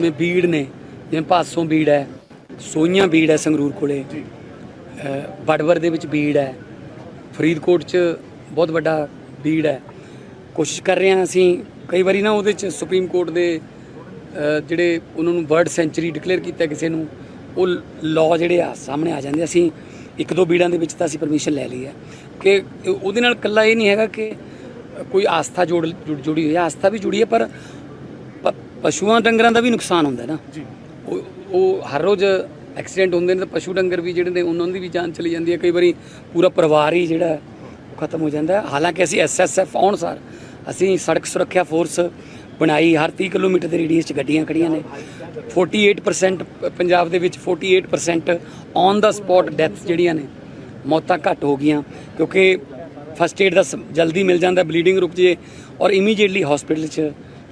ਜਿਵੇਂ ਬੀੜ ਨੇ ਜਿਵੇਂ ਪਾਸੋਂ ਬੀੜ ਹੈ ਸੋਈਆਂ ਬੀੜ ਹੈ ਸੰਗਰੂਰ ਕੋਲੇ। ਬੜਵਰ ਦੇ ਵਿੱਚ ਬੀੜ ਹੈ। ਫਰੀਦਕੋਟ 'ਚ ਬਹੁਤ ਵੱਡਾ ਬੀੜ ਹੈ। ਕੋਸ਼ਿਸ਼ ਕਰ ਰਹੇ ਹਾਂ ਅਸੀਂ ਕਈ ਵਾਰੀ ਨਾ ਉਹਦੇ 'ਚ ਸੁਪਰੀਮ ਕੋਰਟ ਦੇ ਜਿਹੜੇ ਉਹਨਾਂ ਨੂੰ ਵਰਡ ਸੈਂਚੁਰੀ ਡਿਕਲੇਅਰ ਕੀਤਾ ਕਿਸੇ ਨੂੰ ਉਹ ਲਾਅ ਜਿਹੜੇ ਆ ਸਾਹਮਣੇ ਆ ਜਾਂਦੇ ਅਸੀਂ ਇੱਕ ਦੋ ਬੀੜਾਂ ਦੇ ਵਿੱਚ ਤਾਂ ਅਸੀਂ ਪਰਮਿਸ਼ਨ ਲੈ ਲਈ ਹੈ। ਕਿ ਉਹਦੇ ਨਾਲ ਇਕੱਲਾ ਇਹ ਨਹੀਂ ਹੈਗਾ ਕਿ ਕੋਈ ਆਸਥਾ ਜੋੜ ਜੁੜ- ਹੋਈ ਹੈ। ਆਸਥਾ ਵੀ ਜੁੜੀ ਹੈ ਪਰ ਪਸ਼ੂਆਂ ਡੰਗਰਾਂ ਦਾ ਵੀ ਨੁਕਸਾਨ ਹੁੰਦਾ ਨਾ। ਜੀ। ਉਹ ਉਹ ਹਰ ਰੋਜ਼ ਐਕਸੀਡੈਂਟ ਹੁੰਦੇ ਨੇ ਤਾਂ ਪਸ਼ੂ ਡੰਗਰ ਵੀ ਜਿਹੜੇ ਨੇ ਉਹਨਾਂ ਦੀ ਵੀ ਜਾਨ ਚਲੀ ਜਾਂਦੀ ਹੈ। ਕਈ ਵਾਰੀ ਪੂਰਾ ਪਰਿਵਾਰ ਹੀ ਜਿਹੜਾ ਉਹ ਖਤਮ ਹੋ ਜਾਂਦਾ ਹੈ। ਹਾਲਾਂਕਿ ਅਸੀਂ ਐਸਐਸਐਫ ਆਉਣ ਸਾਰ ਅਸੀਂ ਸੜਕ ਸੁਰੱਖਿਆ ਫੋਰਸ ਬਣਾਈ ਹਰ 30 ਕਿਲੋਮੀਟਰ ਦੇ ਰੇਡੀਅਸ 'ਚ ਗੱਡੀਆਂ ਖੜੀਆਂ ਨੇ। 48% ਪ- ਪੰਜਾਬ ਦੇ ਵਿੱਚ 48% ਔਨ ਦਾ ਸਪੌਟ ਡੈਥ ਜਿਹੜੀਆਂ ਨੇ ਮੌਤਾਂ ਘੱਟ ਹੋ ਗਈਆਂ। ਕਿਉਂਕਿ ਫਸਟ ਏਡ ਦਾ ਜਲਦੀ ਮਿਲ ਜਾਂਦਾ ਬਲੀਡਿੰਗ ਰੁਕ ਜੇ ਔਰ ਇਮੀਡੀਏਟਲੀ ਹਸਪੀਟਲ 'ਚ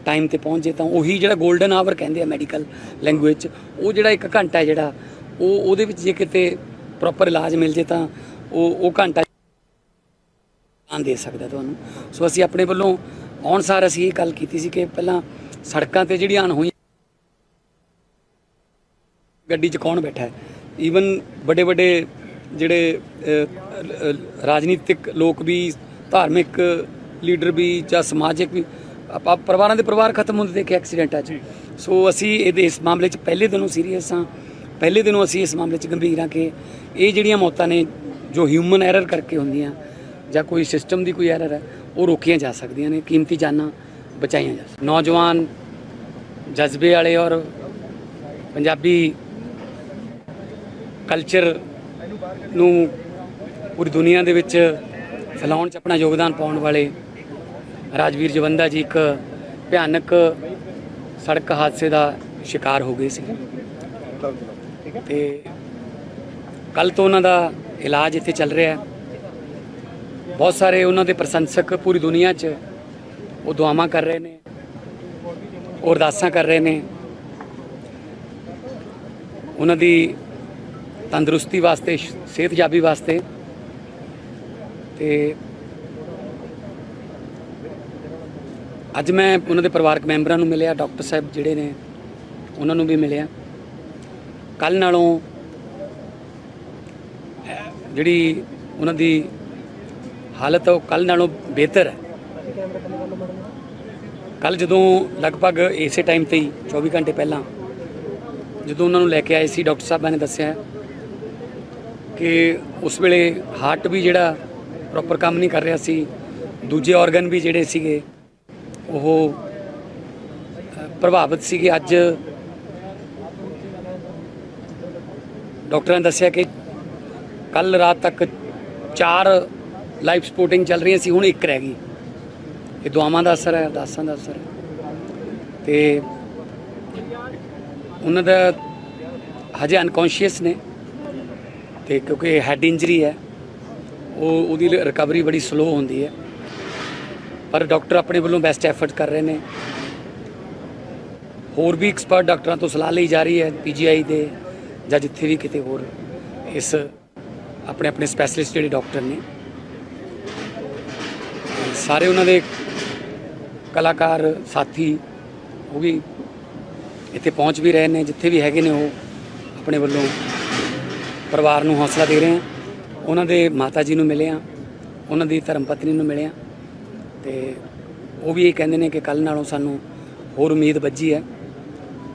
ਟਾਈਮ ਤੇ ਪਹੁੰਚ ਜੇ ਤਾਂ ਉਹੀ ਜਿਹੜਾ 골ਡਨ ਆਵਰ ਕਹਿੰਦੇ ਆ ਮੈਡੀਕਲ ਲੈਂਗੁਏਜ 'ਚ ਉਹ ਜਿਹੜਾ ਇੱਕ ਘੰਟਾ ਜਿਹੜਾ, ਉਹ ਉਹਦੇ ਵਿੱਚ ਜੇ ਕਿਤੇ ਪ੍ਰੋਪਰ ਇਲਾਜ ਮਿਲ ਜੇ ਤਾਂ ਉਹ ਉਹ ਘੰਟਾ ਆਂ ਦੇ ਸਕਦਾ ਤੁਹਾਨੂੰ। ਸੋ ਅਸੀਂ ਆਪਣੇ ਵੱਲੋਂ ਆਉਣ ਸਾਰ ਅਸੀਂ ਇਹ ਗੱਲ ਕੀਤੀ ਸੀ ਕਿ ਪਹਿਲਾਂ ਸੜਕਾਂ ਤੇ ਜਿਹੜੀਆਂ ਅਣਹੋਈਆਂ ਗੱਡੀ 'ਚ ਕੌਣ ਬੈਠਾ ਹੈ। ਈਵਨ ਵੱਡੇ ਵੱਡੇ ਜਿਹੜੇ ਰਾਜਨੀਤਿਕ ਲੋਕ ਵੀ, ਧਾਰਮਿਕ ਲੀਡਰ ਵੀ ਜਾਂ ਸਮਾਜਿਕ ਵੀ ਆਪਾਂ ਪਰਿਵਾਰਾਂ ਦੇ ਪਰਿਵਾਰ ਖਤਮ ਹੁੰਦੇ ਦੇਖੇ ਐਕਸੀਡੈਂਟਾਂ 'ਚ ਸੋ ਅਸੀਂ ਇਹਦੇ ਇਸ ਮਾਮਲੇ 'ਚ ਪਹਿਲੇ ਦਿਨੋਂ ਸੀਰੀਅਸ ਹਾਂ। ਪਹਿਲੇ ਦਿਨੋਂ ਅਸੀਂ ਇਸ ਮਾਮਲੇ 'ਚ ਗੰਭੀਰ ਹਾਂ ਕਿ ਇਹ ਜਿਹੜੀਆਂ ਮੌਤਾਂ ਨੇ ਜੋ ਹਿਊਮਨ ਐਰਰ ਕਰਕੇ ਹੁੰਦੀਆਂ ਜਾਂ ਕੋਈ ਸਿਸਟਮ ਦੀ ਕੋਈ ਐਰਰ ਹੈ ਉਹ ਰੋਕੀਆਂ ਜਾ ਸਕਦੀਆਂ ਨੇ ਕੀਮਤੀ ਜਾਨਾਂ ਬਚਾਈਆਂ ਜਾ ਸਕਦੀਆਂ। ਨੌਜਵਾਨ ਜਜ਼ਬੇ ਵਾਲੇ ਔਰ ਪੰਜਾਬੀ ਕਲਚਰ ਨੂੰ ਪੂਰੀ ਦੁਨੀਆ ਦੇ ਵਿੱਚ ਫੈਲਾਉਣ 'ਚ ਆਪਣਾ ਯੋਗਦਾਨ ਪਾਉਣ ਵਾਲੇ ਰਾਜਵੀਰ ਜਵੰਦਾ ਜੀ ਇੱਕ ਭਿਆਨਕ ਸੜਕ ਹਾਦਸੇ ਦਾ ਸ਼ਿਕਾਰ ਹੋ ਗਏ ਸੀ। ਤੇ ਕੱਲ ਤੋਂ ਉਹਨਾਂ ਦਾ ਇਲਾਜ ਇੱਥੇ ਚੱਲ ਰਿਹਾ ਹੈ। ਬਹੁਤ ਸਾਰੇ ਉਹਨਾਂ ਦੇ ਪ੍ਰਸ਼ੰਸਕ ਪੂਰੀ ਦੁਨੀਆ 'ਚ ਉਹ ਦੁਆਵਾਂ ਕਰ ਰਹੇ ਨੇ ਉਹ ਅਰਦਾਸਾਂ ਕਰ ਰਹੇ ਨੇ। ਉਹਨਾਂ ਦੀ ਤੰਦਰੁਸਤੀ ਵਾਸਤੇ, ਸਿਹਤਯਾਬੀ ਵਾਸਤੇ ਤੇ ਅੱਜ ਮੈਂ ਉਹਨਾਂ ਦੇ ਪਰਿਵਾਰਕ ਮੈਂਬਰਾਂ ਨੂੰ ਮਿਲਿਆ, ਡਾਕਟਰ ਸਾਹਿਬ ਜਿਹੜੇ ਨੇ, ਉਹਨਾਂ ਨੂੰ ਵੀ ਮਿਲਿਆ। ਕੱਲ ਨਾਲੋਂ, ਜਿਹੜੀ ਉਹਨਾਂ ਦੀ ਹਾਲਤ ਉਹ ਕੱਲ ਨਾਲੋਂ ਬਿਹਤਰ ਹੈ। ਕੱਲ ਜਦੋਂ ਲਗਭਗ ਇਸੇ ਟਾਈਮ ਤੇ ਹੀ 24 ਘੰਟੇ ਪਹਿਲਾਂ, ਜਦੋਂ ਉਹਨਾਂ ਨੂੰ ਲੈ ਕੇ ਆਏ ਸੀ, ਡਾਕਟਰ ਸਾਹਿਬਾਂ ਨੇ ਦੱਸਿਆ ਕਿ ਉਸ ਵੇਲੇ ਹਾਰਟ ਵੀ ਜਿਹੜਾ ਪ੍ਰੋਪਰ ਕੰਮ ਨਹੀਂ ਕਰ ਰਿਹਾ ਸੀ, ਦੂਜੇ ਆਰਗਨ ਵੀ ਜਿਹੜੇ ਸੀਗੇ ਉਹ ਪ੍ਰਭਾਵਿਤ ਸੀਗੇ। ਅੱਜ ਡਾਕਟਰਾਂ ਨੇ ਦੱਸਿਆ ਕਿ ਕੱਲ ਰਾਤ ਤੱਕ ਚਾਰ ਲਾਈਫ ਸਪੋਰਟਿੰਗ ਚੱਲ ਰਹੀਆਂ ਸੀ, ਹੁਣ ਇੱਕ ਰਹਿ ਗਈ। ਇਹ ਦੁਆਵਾਂ ਦਾ ਅਸਰ ਹੈ, ਅਰਦਾਸਾਂ ਦਾ ਅਸਰ ਹੈ। ਤੇ ਉਹਨਾਂ ਦਾ ਹਜੇ ਅਨਕੌਂਸ਼ੀਅਸ ਨੇ, ਤੇ ਕਿਉਂਕਿ ਹੈਡ ਇੰਜਰੀ ਹੈ, ਉਹ, ਉਹਦੀ ਰਿਕਵਰੀ ਬੜੀ ਸਲੋ ਹੁੰਦੀ ਹੈ। ਪਰ ਡਾਕਟਰ ਆਪਣੇ ਵੱਲੋਂ ਬੈਸਟ ਐਫਰਟ ਕਰ ਰਹੇ ਨੇ। ਹੋਰ ਵੀ ਐਕਸਪਰਟ ਡਾਕਟਰਾਂ ਤੋਂ ਸਲਾਹ ਲਈ ਜਾ ਰਹੀ ਹੈ ਪੀਜੀਆਈ ਦੇ ਜਾਂ ਜਿੱਥੇ ਵੀ ਕਿਤੇ ਹੋਰ ਇਸ ਆਪਣੇ ਆਪਣੇ ਸਪੈਸ਼ਲਿਸਟ ਜਿਹੜੇ ਡਾਕਟਰ ਨੇ। ਸਾਰੇ ਉਹਨਾਂ ਦੇ ਕਲਾਕਾਰ, ਸਾਥੀ ਉਹ ਵੀ ਇੱਥੇ ਪਹੁੰਚ ਵੀ ਰਹੇ ਨੇ, ਜਿੱਥੇ ਵੀ ਹੈਗੇ ਨੇ ਉਹ ਆਪਣੇ ਵੱਲੋਂ ਪਰਿਵਾਰ ਨੂੰ ਹੌਸਲਾ ਦੇ ਰਹੇ ਆ। ਉਹਨਾਂ ਦੇ ਮਾਤਾ ਜੀ ਨੂੰ ਮਿਲੇ ਆ, ਉਹਨਾਂ ਦੀ ਧਰਮ ਪਤਨੀ ਨੂੰ ਮਿਲੇ ਆ। ਤੇ ਉਹ ਵੀ ਇਹ ਕਹਿੰਦੇ ਨੇ ਕਿ ਕੱਲ ਨਾਲੋਂ ਸਾਨੂੰ ਹੋਰ ਉਮੀਦ ਵੱਜੀ ਹੈ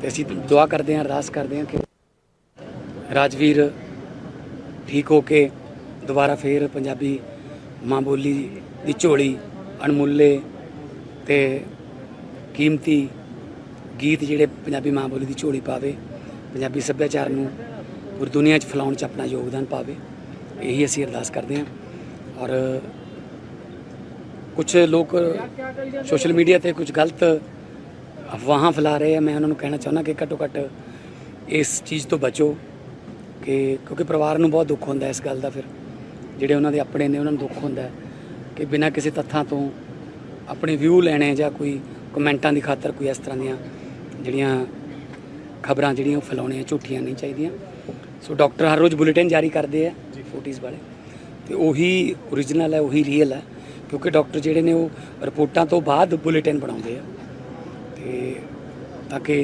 ਤੇ ਅਸੀਂ ਦੁਆ ਕਰਦੇ ਹਾਂ, ਅਰਦਾਸ ਕਰਦੇ ਹਾਂ ਕਿ ਰਾਜਵੀਰ ਠੀਕ ਹੋ ਕੇ ਦੁਬਾਰਾ ਫੇਰ ਪੰਜਾਬੀ ਮਾਂ ਬੋਲੀ ਦੀ ਝੋਲੀ ਅਣਮੁੱਲੇ ਤੇ ਕੀਮਤੀ ਗੀਤ ਜਿਹੜੇ ਪੰਜਾਬੀ ਮਾਂ ਬੋਲੀ ਦੀ ਝੋਲੀ ਪਾਵੇ, ਪੰਜਾਬੀ ਸੱਭਿਆਚਾਰ ਨੂੰ ਪੂਰੀ ਦੁਨੀਆ 'ਚ ਫੈਲਾਉਣ 'ਚ ਆਪਣਾ ਯੋਗਦਾਨ ਪਾਵੇ, ਇਹੀ ਅਸੀਂ ਅਰਦਾਸ ਕਰਦੇ ਹਾਂ ਔਰ ਕੁਝ ਲੋਕ ਸੋਸ਼ਲ ਮੀਡੀਆ ਤੇ ਕੁਝ ਗਲਤ ਅਫਵਾਹਾਂ ਫੈਲਾ ਰਹੇ ਆ ਮੈਂ ਉਹਨਾਂ ਨੂੰ ਕਹਿਣਾ ਚਾਹੁੰਦਾ ਕਿ ਘੱਟੋ ਘੱਟ ਇਸ ਚੀਜ਼ ਤੋਂ ਬਚੋ ਕਿ ਕਿਉਂਕਿ ਪਰਿਵਾਰ ਨੂੰ ਬਹੁਤ ਦੁੱਖ ਹੁੰਦਾ ਇਸ ਗੱਲ ਦਾ ਫਿਰ ਜਿਹੜੇ ਉਹਨਾਂ ਦੇ ਆਪਣੇ ਨੇ ਉਹਨਾਂ ਨੂੰ ਦੁੱਖ ਹੁੰਦਾ ਕਿ ਬਿਨਾਂ ਕਿਸੇ ਤੱਥਾਂ ਤੋਂ ਆਪਣੇ ਵਿਊ ਲੈਣੇ ਜਾਂ ਕੋਈ ਕਮੈਂਟਾਂ ਦੀ ਖਾਤਰ ਕੋਈ ਇਸ ਤਰ੍ਹਾਂ ਦੀਆਂ ਜਿਹੜੀਆਂ ਖਬਰਾਂ ਜਿਹੜੀਆਂ ਉਹ ਫੈਲਾਉਣੀਆਂ ਝੂਠੀਆਂ ਨਹੀਂ ਚਾਹੀਦੀਆਂ। ਸੋ ਡਾਕਟਰ ਹਰ ਰੋਜ਼ ਬੁਲੇਟਿਨ ਜਾਰੀ ਕਰਦੇ ਆ ਫੋਟੀਜ਼ ਵਾਲੇ। ਤੇ ਉਹੀ ਓਰੀਜਨਲ ਹੈ ਉਹੀ ਰੀਅਲ ਹੈ। ਕਿਉਂਕਿ ਡਾਕਟਰ ਜਿਹੜੇ ਨੇ ਉਹ ਰਿਪੋਰਟਾਂ ਤੋਂ ਬਾਅਦ ਬੁਲੇਟਿਨ ਬਣਾਉਂਦੇ ਆ। ਤੇ ਤਾਂ ਕਿ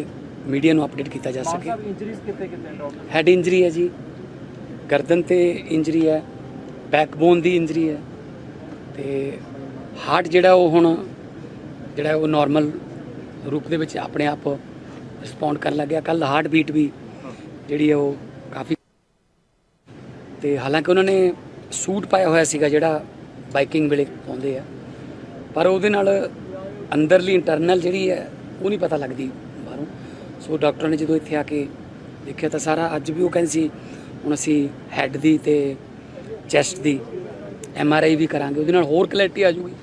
ਮੀਡੀਆ ਨੂੰ ਅਪਡੇਟ ਕੀਤਾ ਜਾ ਸਕੇ। Injuries doctor? ਹੈਡ ਇੰਜਰੀ ਹੈ ਜੀ। ਗਰਦਨ ਤੇ ਇੰਜਰੀ ਹੈ ਬੈਕਬੋਨ ਦੀ ਇੰਜਰੀ ਹੈ। ਤੇ ਹਾਰਟ ਜਿਹੜਾ ਉਹ ਹੁਣ ਜਿਹੜਾ ਉਹ ਨਾਰਮਲ ਰੂਪ ਦੇ ਵਿੱਚ ਆਪਣੇ ਆਪ ਰਿਸਪੌਂਡ ਕਰਨ ਲੱਗਿਆ। ਕੱਲ ਹਾਰਟ ਬੀਟ ਵੀ ਜਿਹੜੀ ਹੈ ਉਹ ਕਾਫੀ ਤੇ ਹਾਲਾਂਕਿ ਉਹਨਾਂ ਨੇ ਸੂਟ ਪਾਇਆ ਹੋਇਆ ਸੀਗਾ ਜਿਹੜਾ ਬਾਈਕਿੰਗ ਵੇਲੇ ਪਾਉਂਦੇ ਆ। ਪਰ ਉਹਦੇ ਨਾਲ ਅੰਦਰਲੀ ਇੰਟਰਨਲ ਜਿਹੜੀ ਹੈ, ਉਹ ਨਹੀਂ ਪਤਾ ਲੱਗਦੀ ਬਾਹਰੋਂ। ਸੋ ਡਾਕਟਰਾਂ ਨੇ ਜਦੋਂ ਇੱਥੇ ਆ ਕੇ ਦੇਖਿਆ ਤਾਂ ਸਾਰਾ ਅੱਜ ਵੀ ਉਹ ਕਹਿੰਦੇ ਸੀ, ਹੁਣ ਅਸੀਂ ਹੈੱਡ ਦੀ ਤੇ ਚੈਸਟ ਦੀ ਐਮ ਆਰ ਆਈ ਵੀ ਕਰਾਂਗੇ, ਉਹਦੇ ਨਾਲ ਹੋਰ ਕਲੈਰਿਟੀ ਆ ਜੂਗੀ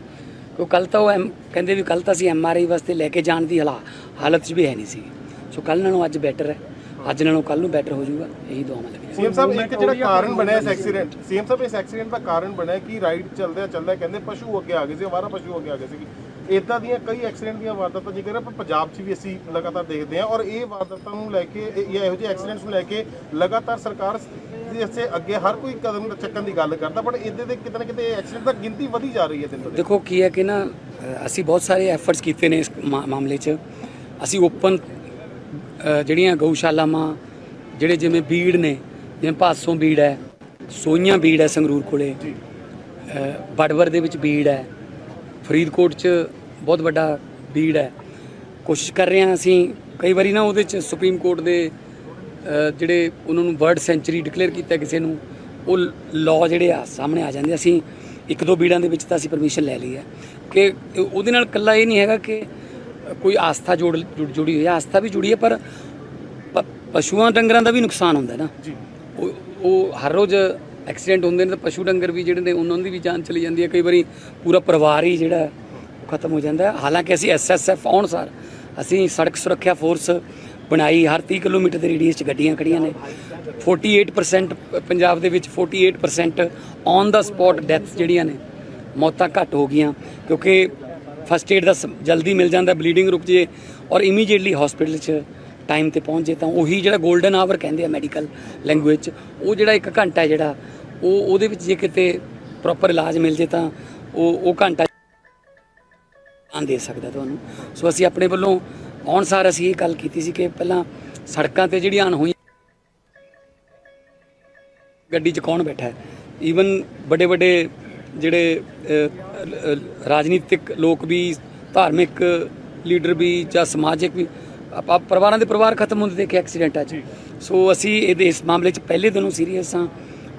ਕਿਉਂ ਕੱਲ ਤਾਂ ਉਹ ਐਮ- ਕਹਿੰਦੇ ਵੀ ਕੱਲ ਤਾਂ ਅਸੀਂ ਐਮ ਆਰ ਆਈ ਵਾਸਤੇ ਲੈ ਕੇ ਜਾਣ ਦੀ ਹਾਲਾ- ਹਾਲਤ 'ਚ ਵੀ ਹੈ ਨਹੀਂ ਸੀ। ਸੋ ਕੱਲ ਨਾਲੋਂ ਅੱਜ ਬੈਟਰ ਹੈ। ਅੱਜ ਨਾਲੋਂ ਕੱਲ ਨੂੰ ਬੈਟਰ ਹੋ ਜਾਊਗਾ ਇਹੀ ਦੁਆਵਾਂ ਲੱਗੀਆਂ ਸੀਐਮ ਸਾਹਿਬ ਇੱਕ ਜਿਹੜਾ ਕਾਰਨ ਬਣਿਆ ਇਸ ਐਕਸੀਡੈਂਟ ਸੀਐਮ ਸਾਹਿਬ ਇਸ ਐਕਸੀਡੈਂਟ ਦਾ ਕਾਰਨ ਬਣਿਆ ਕਿ ਰਾਈਡ ਚੱਲਦਿਆਂ ਚੱਲਦਿਆਂ ਕਹਿੰਦੇ ਪਸ਼ੂ ਅੱਗੇ ਆ ਗਏ ਸੀ ਅਵਾਰਾ ਪਸ਼ੂ ਅੱਗੇ ਆ ਗਏ ਸੀ ਇਦਾਂ ਦੀਆਂ ਕਈ ਐਕਸੀਡੈਂਟ ਦੀਆਂ ਵਾਰਦਾਤਾਂ ਜ਼ਿਕਰ ਹੈ ਪਰ ਪੰਜਾਬ 'ਚ ਵੀ ਅਸੀਂ ਲਗਾਤਾਰ ਦੇਖਦੇ ਹਾਂ ਔਰ ਇਹ ਵਾਰਦਾਤਾਂ ਨੂੰ ਲੈ ਕੇ ਇਹ- ਜਾਂ ਇਹੋ ਜਿਹੇ ਐਕਸੀਡੈਂਟਸ ਨੂੰ ਲੈ ਕੇ ਲਗਾਤਾਰ ਸਰਕਾਰ ਇਸੇ ਅੱਗੇ ਹਰ ਕੋਈ ਕਦਮ ਚੱਕਣ ਦੀ ਗੱਲ ਕਰਦਾ ਬਟ ਇਹਦੇ ਦੇ ਕਿਤੇ ਨਾ ਕਿਤੇ ਐਕਸੀਡੈਂਟ ਦਾ ਗਿਣਤੀ ਵਧੀ ਜਾ ਰਹੀ ਹੈ ਦਿਨ ਦਿਨ। ਦੇਖੋ ਕੀ ਹੈ ਕਿ ਨਾ ਅਸੀਂ ਬਹੁਤ ਸਾਰੇ ਐਫਰਟਸ ਕੀਤੇ ਨੇ ਇਸ ਮਾ- ਮਾਮਲੇ 'ਚ। ਅਸੀਂ ਓਪਨ ਜਿਹੜੀਆਂ ਗਊਸ਼ਾਲਾਵਾਂ ਜਿਹੜੇ ਜਿਵੇਂ ਬੀੜ ਨੇ ਜਿਵੇਂ ਪਾਸੋਂ ਬੀੜ ਹੈ ਸੋਈਆਂ ਬੀੜ ਹੈ ਸੰਗਰੂਰ ਕੋਲੇ ਬੜਵਰ ਦੇ ਵਿੱਚ ਬੀੜ ਹੈ ਫਰੀਦਕੋਟ 'ਚ ਬਹੁਤ ਵੱਡਾ ਬੀੜ ਹੈ। ਕੋਸ਼ਿਸ਼ ਕਰ ਰਹੇ ਹਾਂ ਅਸੀਂ ਕਈ ਵਾਰੀ ਨਾ ਉਹਦੇ 'ਚ ਸੁਪਰੀਮ ਕੋਰਟ ਦੇ ਜਿਹੜੇ ਉਹਨਾਂ ਨੂੰ ਵਰਡ ਸੈਂਚੁਰੀ ਡਿਕਲੇਅਰ ਕੀਤਾ ਕਿਸੇ ਨੂੰ ਉਹ ਲਾਅ ਜਿਹੜੇ ਆ ਸਾਹਮਣੇ ਆ ਜਾਂਦੇ ਅਸੀਂ ਇੱਕ ਦੋ ਬੀੜਾਂ ਦੇ ਵਿੱਚ ਤਾਂ ਅਸੀਂ ਪਰਮਿਸ਼ਨ ਲੈ ਲਈ ਹੈ। ਕਿ ਉਹਦੇ ਨਾਲ ਇਕੱਲਾ ਇਹ ਨਹੀਂ ਹੈਗਾ ਕਿ ਕੋਈ ਆਸਥਾ ਜੋੜ ਜੁੜ- ਹੋਈ ਹੈ ਆਸਥਾ ਵੀ ਜੁੜੀ ਹੈ ਪਰ ਪ- ਪਸ਼ੂਆਂ ਡੰਗਰਾਂ ਦਾ ਵੀ ਨੁਕਸਾਨ ਹੁੰਦਾ ਨਾ। ਜੀ। ਉਹ ਉਹ ਹਰ ਰੋਜ਼ ਐਕਸੀਡੈਂਟ ਹੁੰਦੇ ਨੇ ਤਾਂ ਪਸ਼ੂ ਡੰਗਰ ਵੀ ਜਿਹੜੇ ਨੇ ਉਹਨਾਂ ਦੀ ਵੀ ਜਾਨ ਚਲੀ ਜਾਂਦੀ ਹੈ। ਕਈ ਵਾਰੀ ਪੂਰਾ ਪਰਿਵਾਰ ਹੀ ਜਿਹੜਾ ਹੈ, ਉਹ ਖਤਮ ਹੋ ਜਾਂਦਾ ਹੈ। ਹਾਲਾਂਕਿ ਅਸੀਂ ਐਸਐਸਐਫ ਆਉਣ ਸਾਰ ਅਸੀਂ ਸੜਕ ਸੁਰੱਖਿਆ ਫੋਰਸ ਬਣਾਈ ਹਰ 30 ਕਿਲੋਮੀਟਰ ਦੇ ਰੇਡੀਅਸ 'ਚ ਗੱਡੀਆਂ ਖੜੀਆਂ ਨੇ। 48% ਪ- ਪੰਜਾਬ ਦੇ ਵਿੱਚ 48% ਔਨ ਦਾ ਸਪੌਟ ਡੈਥਸ ਜਿਹੜੀਆਂ ਨੇ ਮੌਤਾਂ ਘੱਟ ਹੋ ਗਈਆਂ। ਕਿਉਂਕਿ ਫਸਟ ਏਡ ਦਾ ਸ- ਜਲਦੀ ਮਿਲ ਜਾਂਦਾ, ਬਲੀਡਿੰਗ ਰੁਕ ਜੇ ਔਰ ਇਮੀਡੀਏਟਲੀ ਹਸਪੀਟਲ 'ਚ ਟਾਈਮ ਤੇ ਪਹੁੰਚ ਜੇ ਤਾਂ ਉਹੀ ਜਿਹੜਾ 골ਡਨ ਆਵਰ ਕਹਿੰਦੇ ਆ ਮੈਡੀਕਲ ਲੈਂਗੁਏਜ 'ਚ, ਉਹ ਜਿਹੜਾ ਇੱਕ ਘੰਟਾ ਹੈ ਜਿਹੜਾ, ਉਹ ਉਹਦੇ ਵਿੱਚ ਜੇ ਕਿਤੇ ਪ੍ਰੋਪਰ ਇਲਾਜ ਮਿਲ ਜੇ ਤਾਂ ਉਹ ਉਹ ਘੰਟਾ ਆਨ ਦੇ ਸਕਦਾ ਤੁਹਾਨੂੰ। ਸੋ ਅਸੀਂ ਆਪਣੇ ਵੱਲੋਂ ਆਉਣ ਸਾਰ ਅਸੀਂ ਇਹ ਗੱਲ ਕੀਤੀ ਸੀ ਕਿ ਪਹਿਲਾਂ ਸੜਕਾਂ ਤੇ ਜਿਹੜੀਆਂ ਅਣਹੋਈਆਂ ਗੱਡੀ 'ਚ ਕੌਣ ਬੈਠਾ ਹੈ? ਈਵਨ ਵੱਡੇ ਵੱਡੇ ਜਿਹੜੇ ਰਾਜਨੀਤਿਕ ਲੋਕ ਵੀ ਧਾਰਮਿਕ ਲੀਡਰ ਵੀ ਜਾਂ ਸਮਾਜਿਕ ਵੀ ਆਪਾਂ ਪਰਿਵਾਰਾਂ ਦੇ ਪਰਿਵਾਰ ਖਤਮ ਹੁੰਦੇ ਦੇਖੇ ਐਕਸੀਡੈਂਟਾਂ 'ਚ ਸੋ ਅਸੀਂ ਇਹਦੇ ਇਸ ਮਾਮਲੇ 'ਚ ਪਹਿਲੇ ਦਿਨੋਂ ਸੀਰੀਅਸ ਹਾਂ।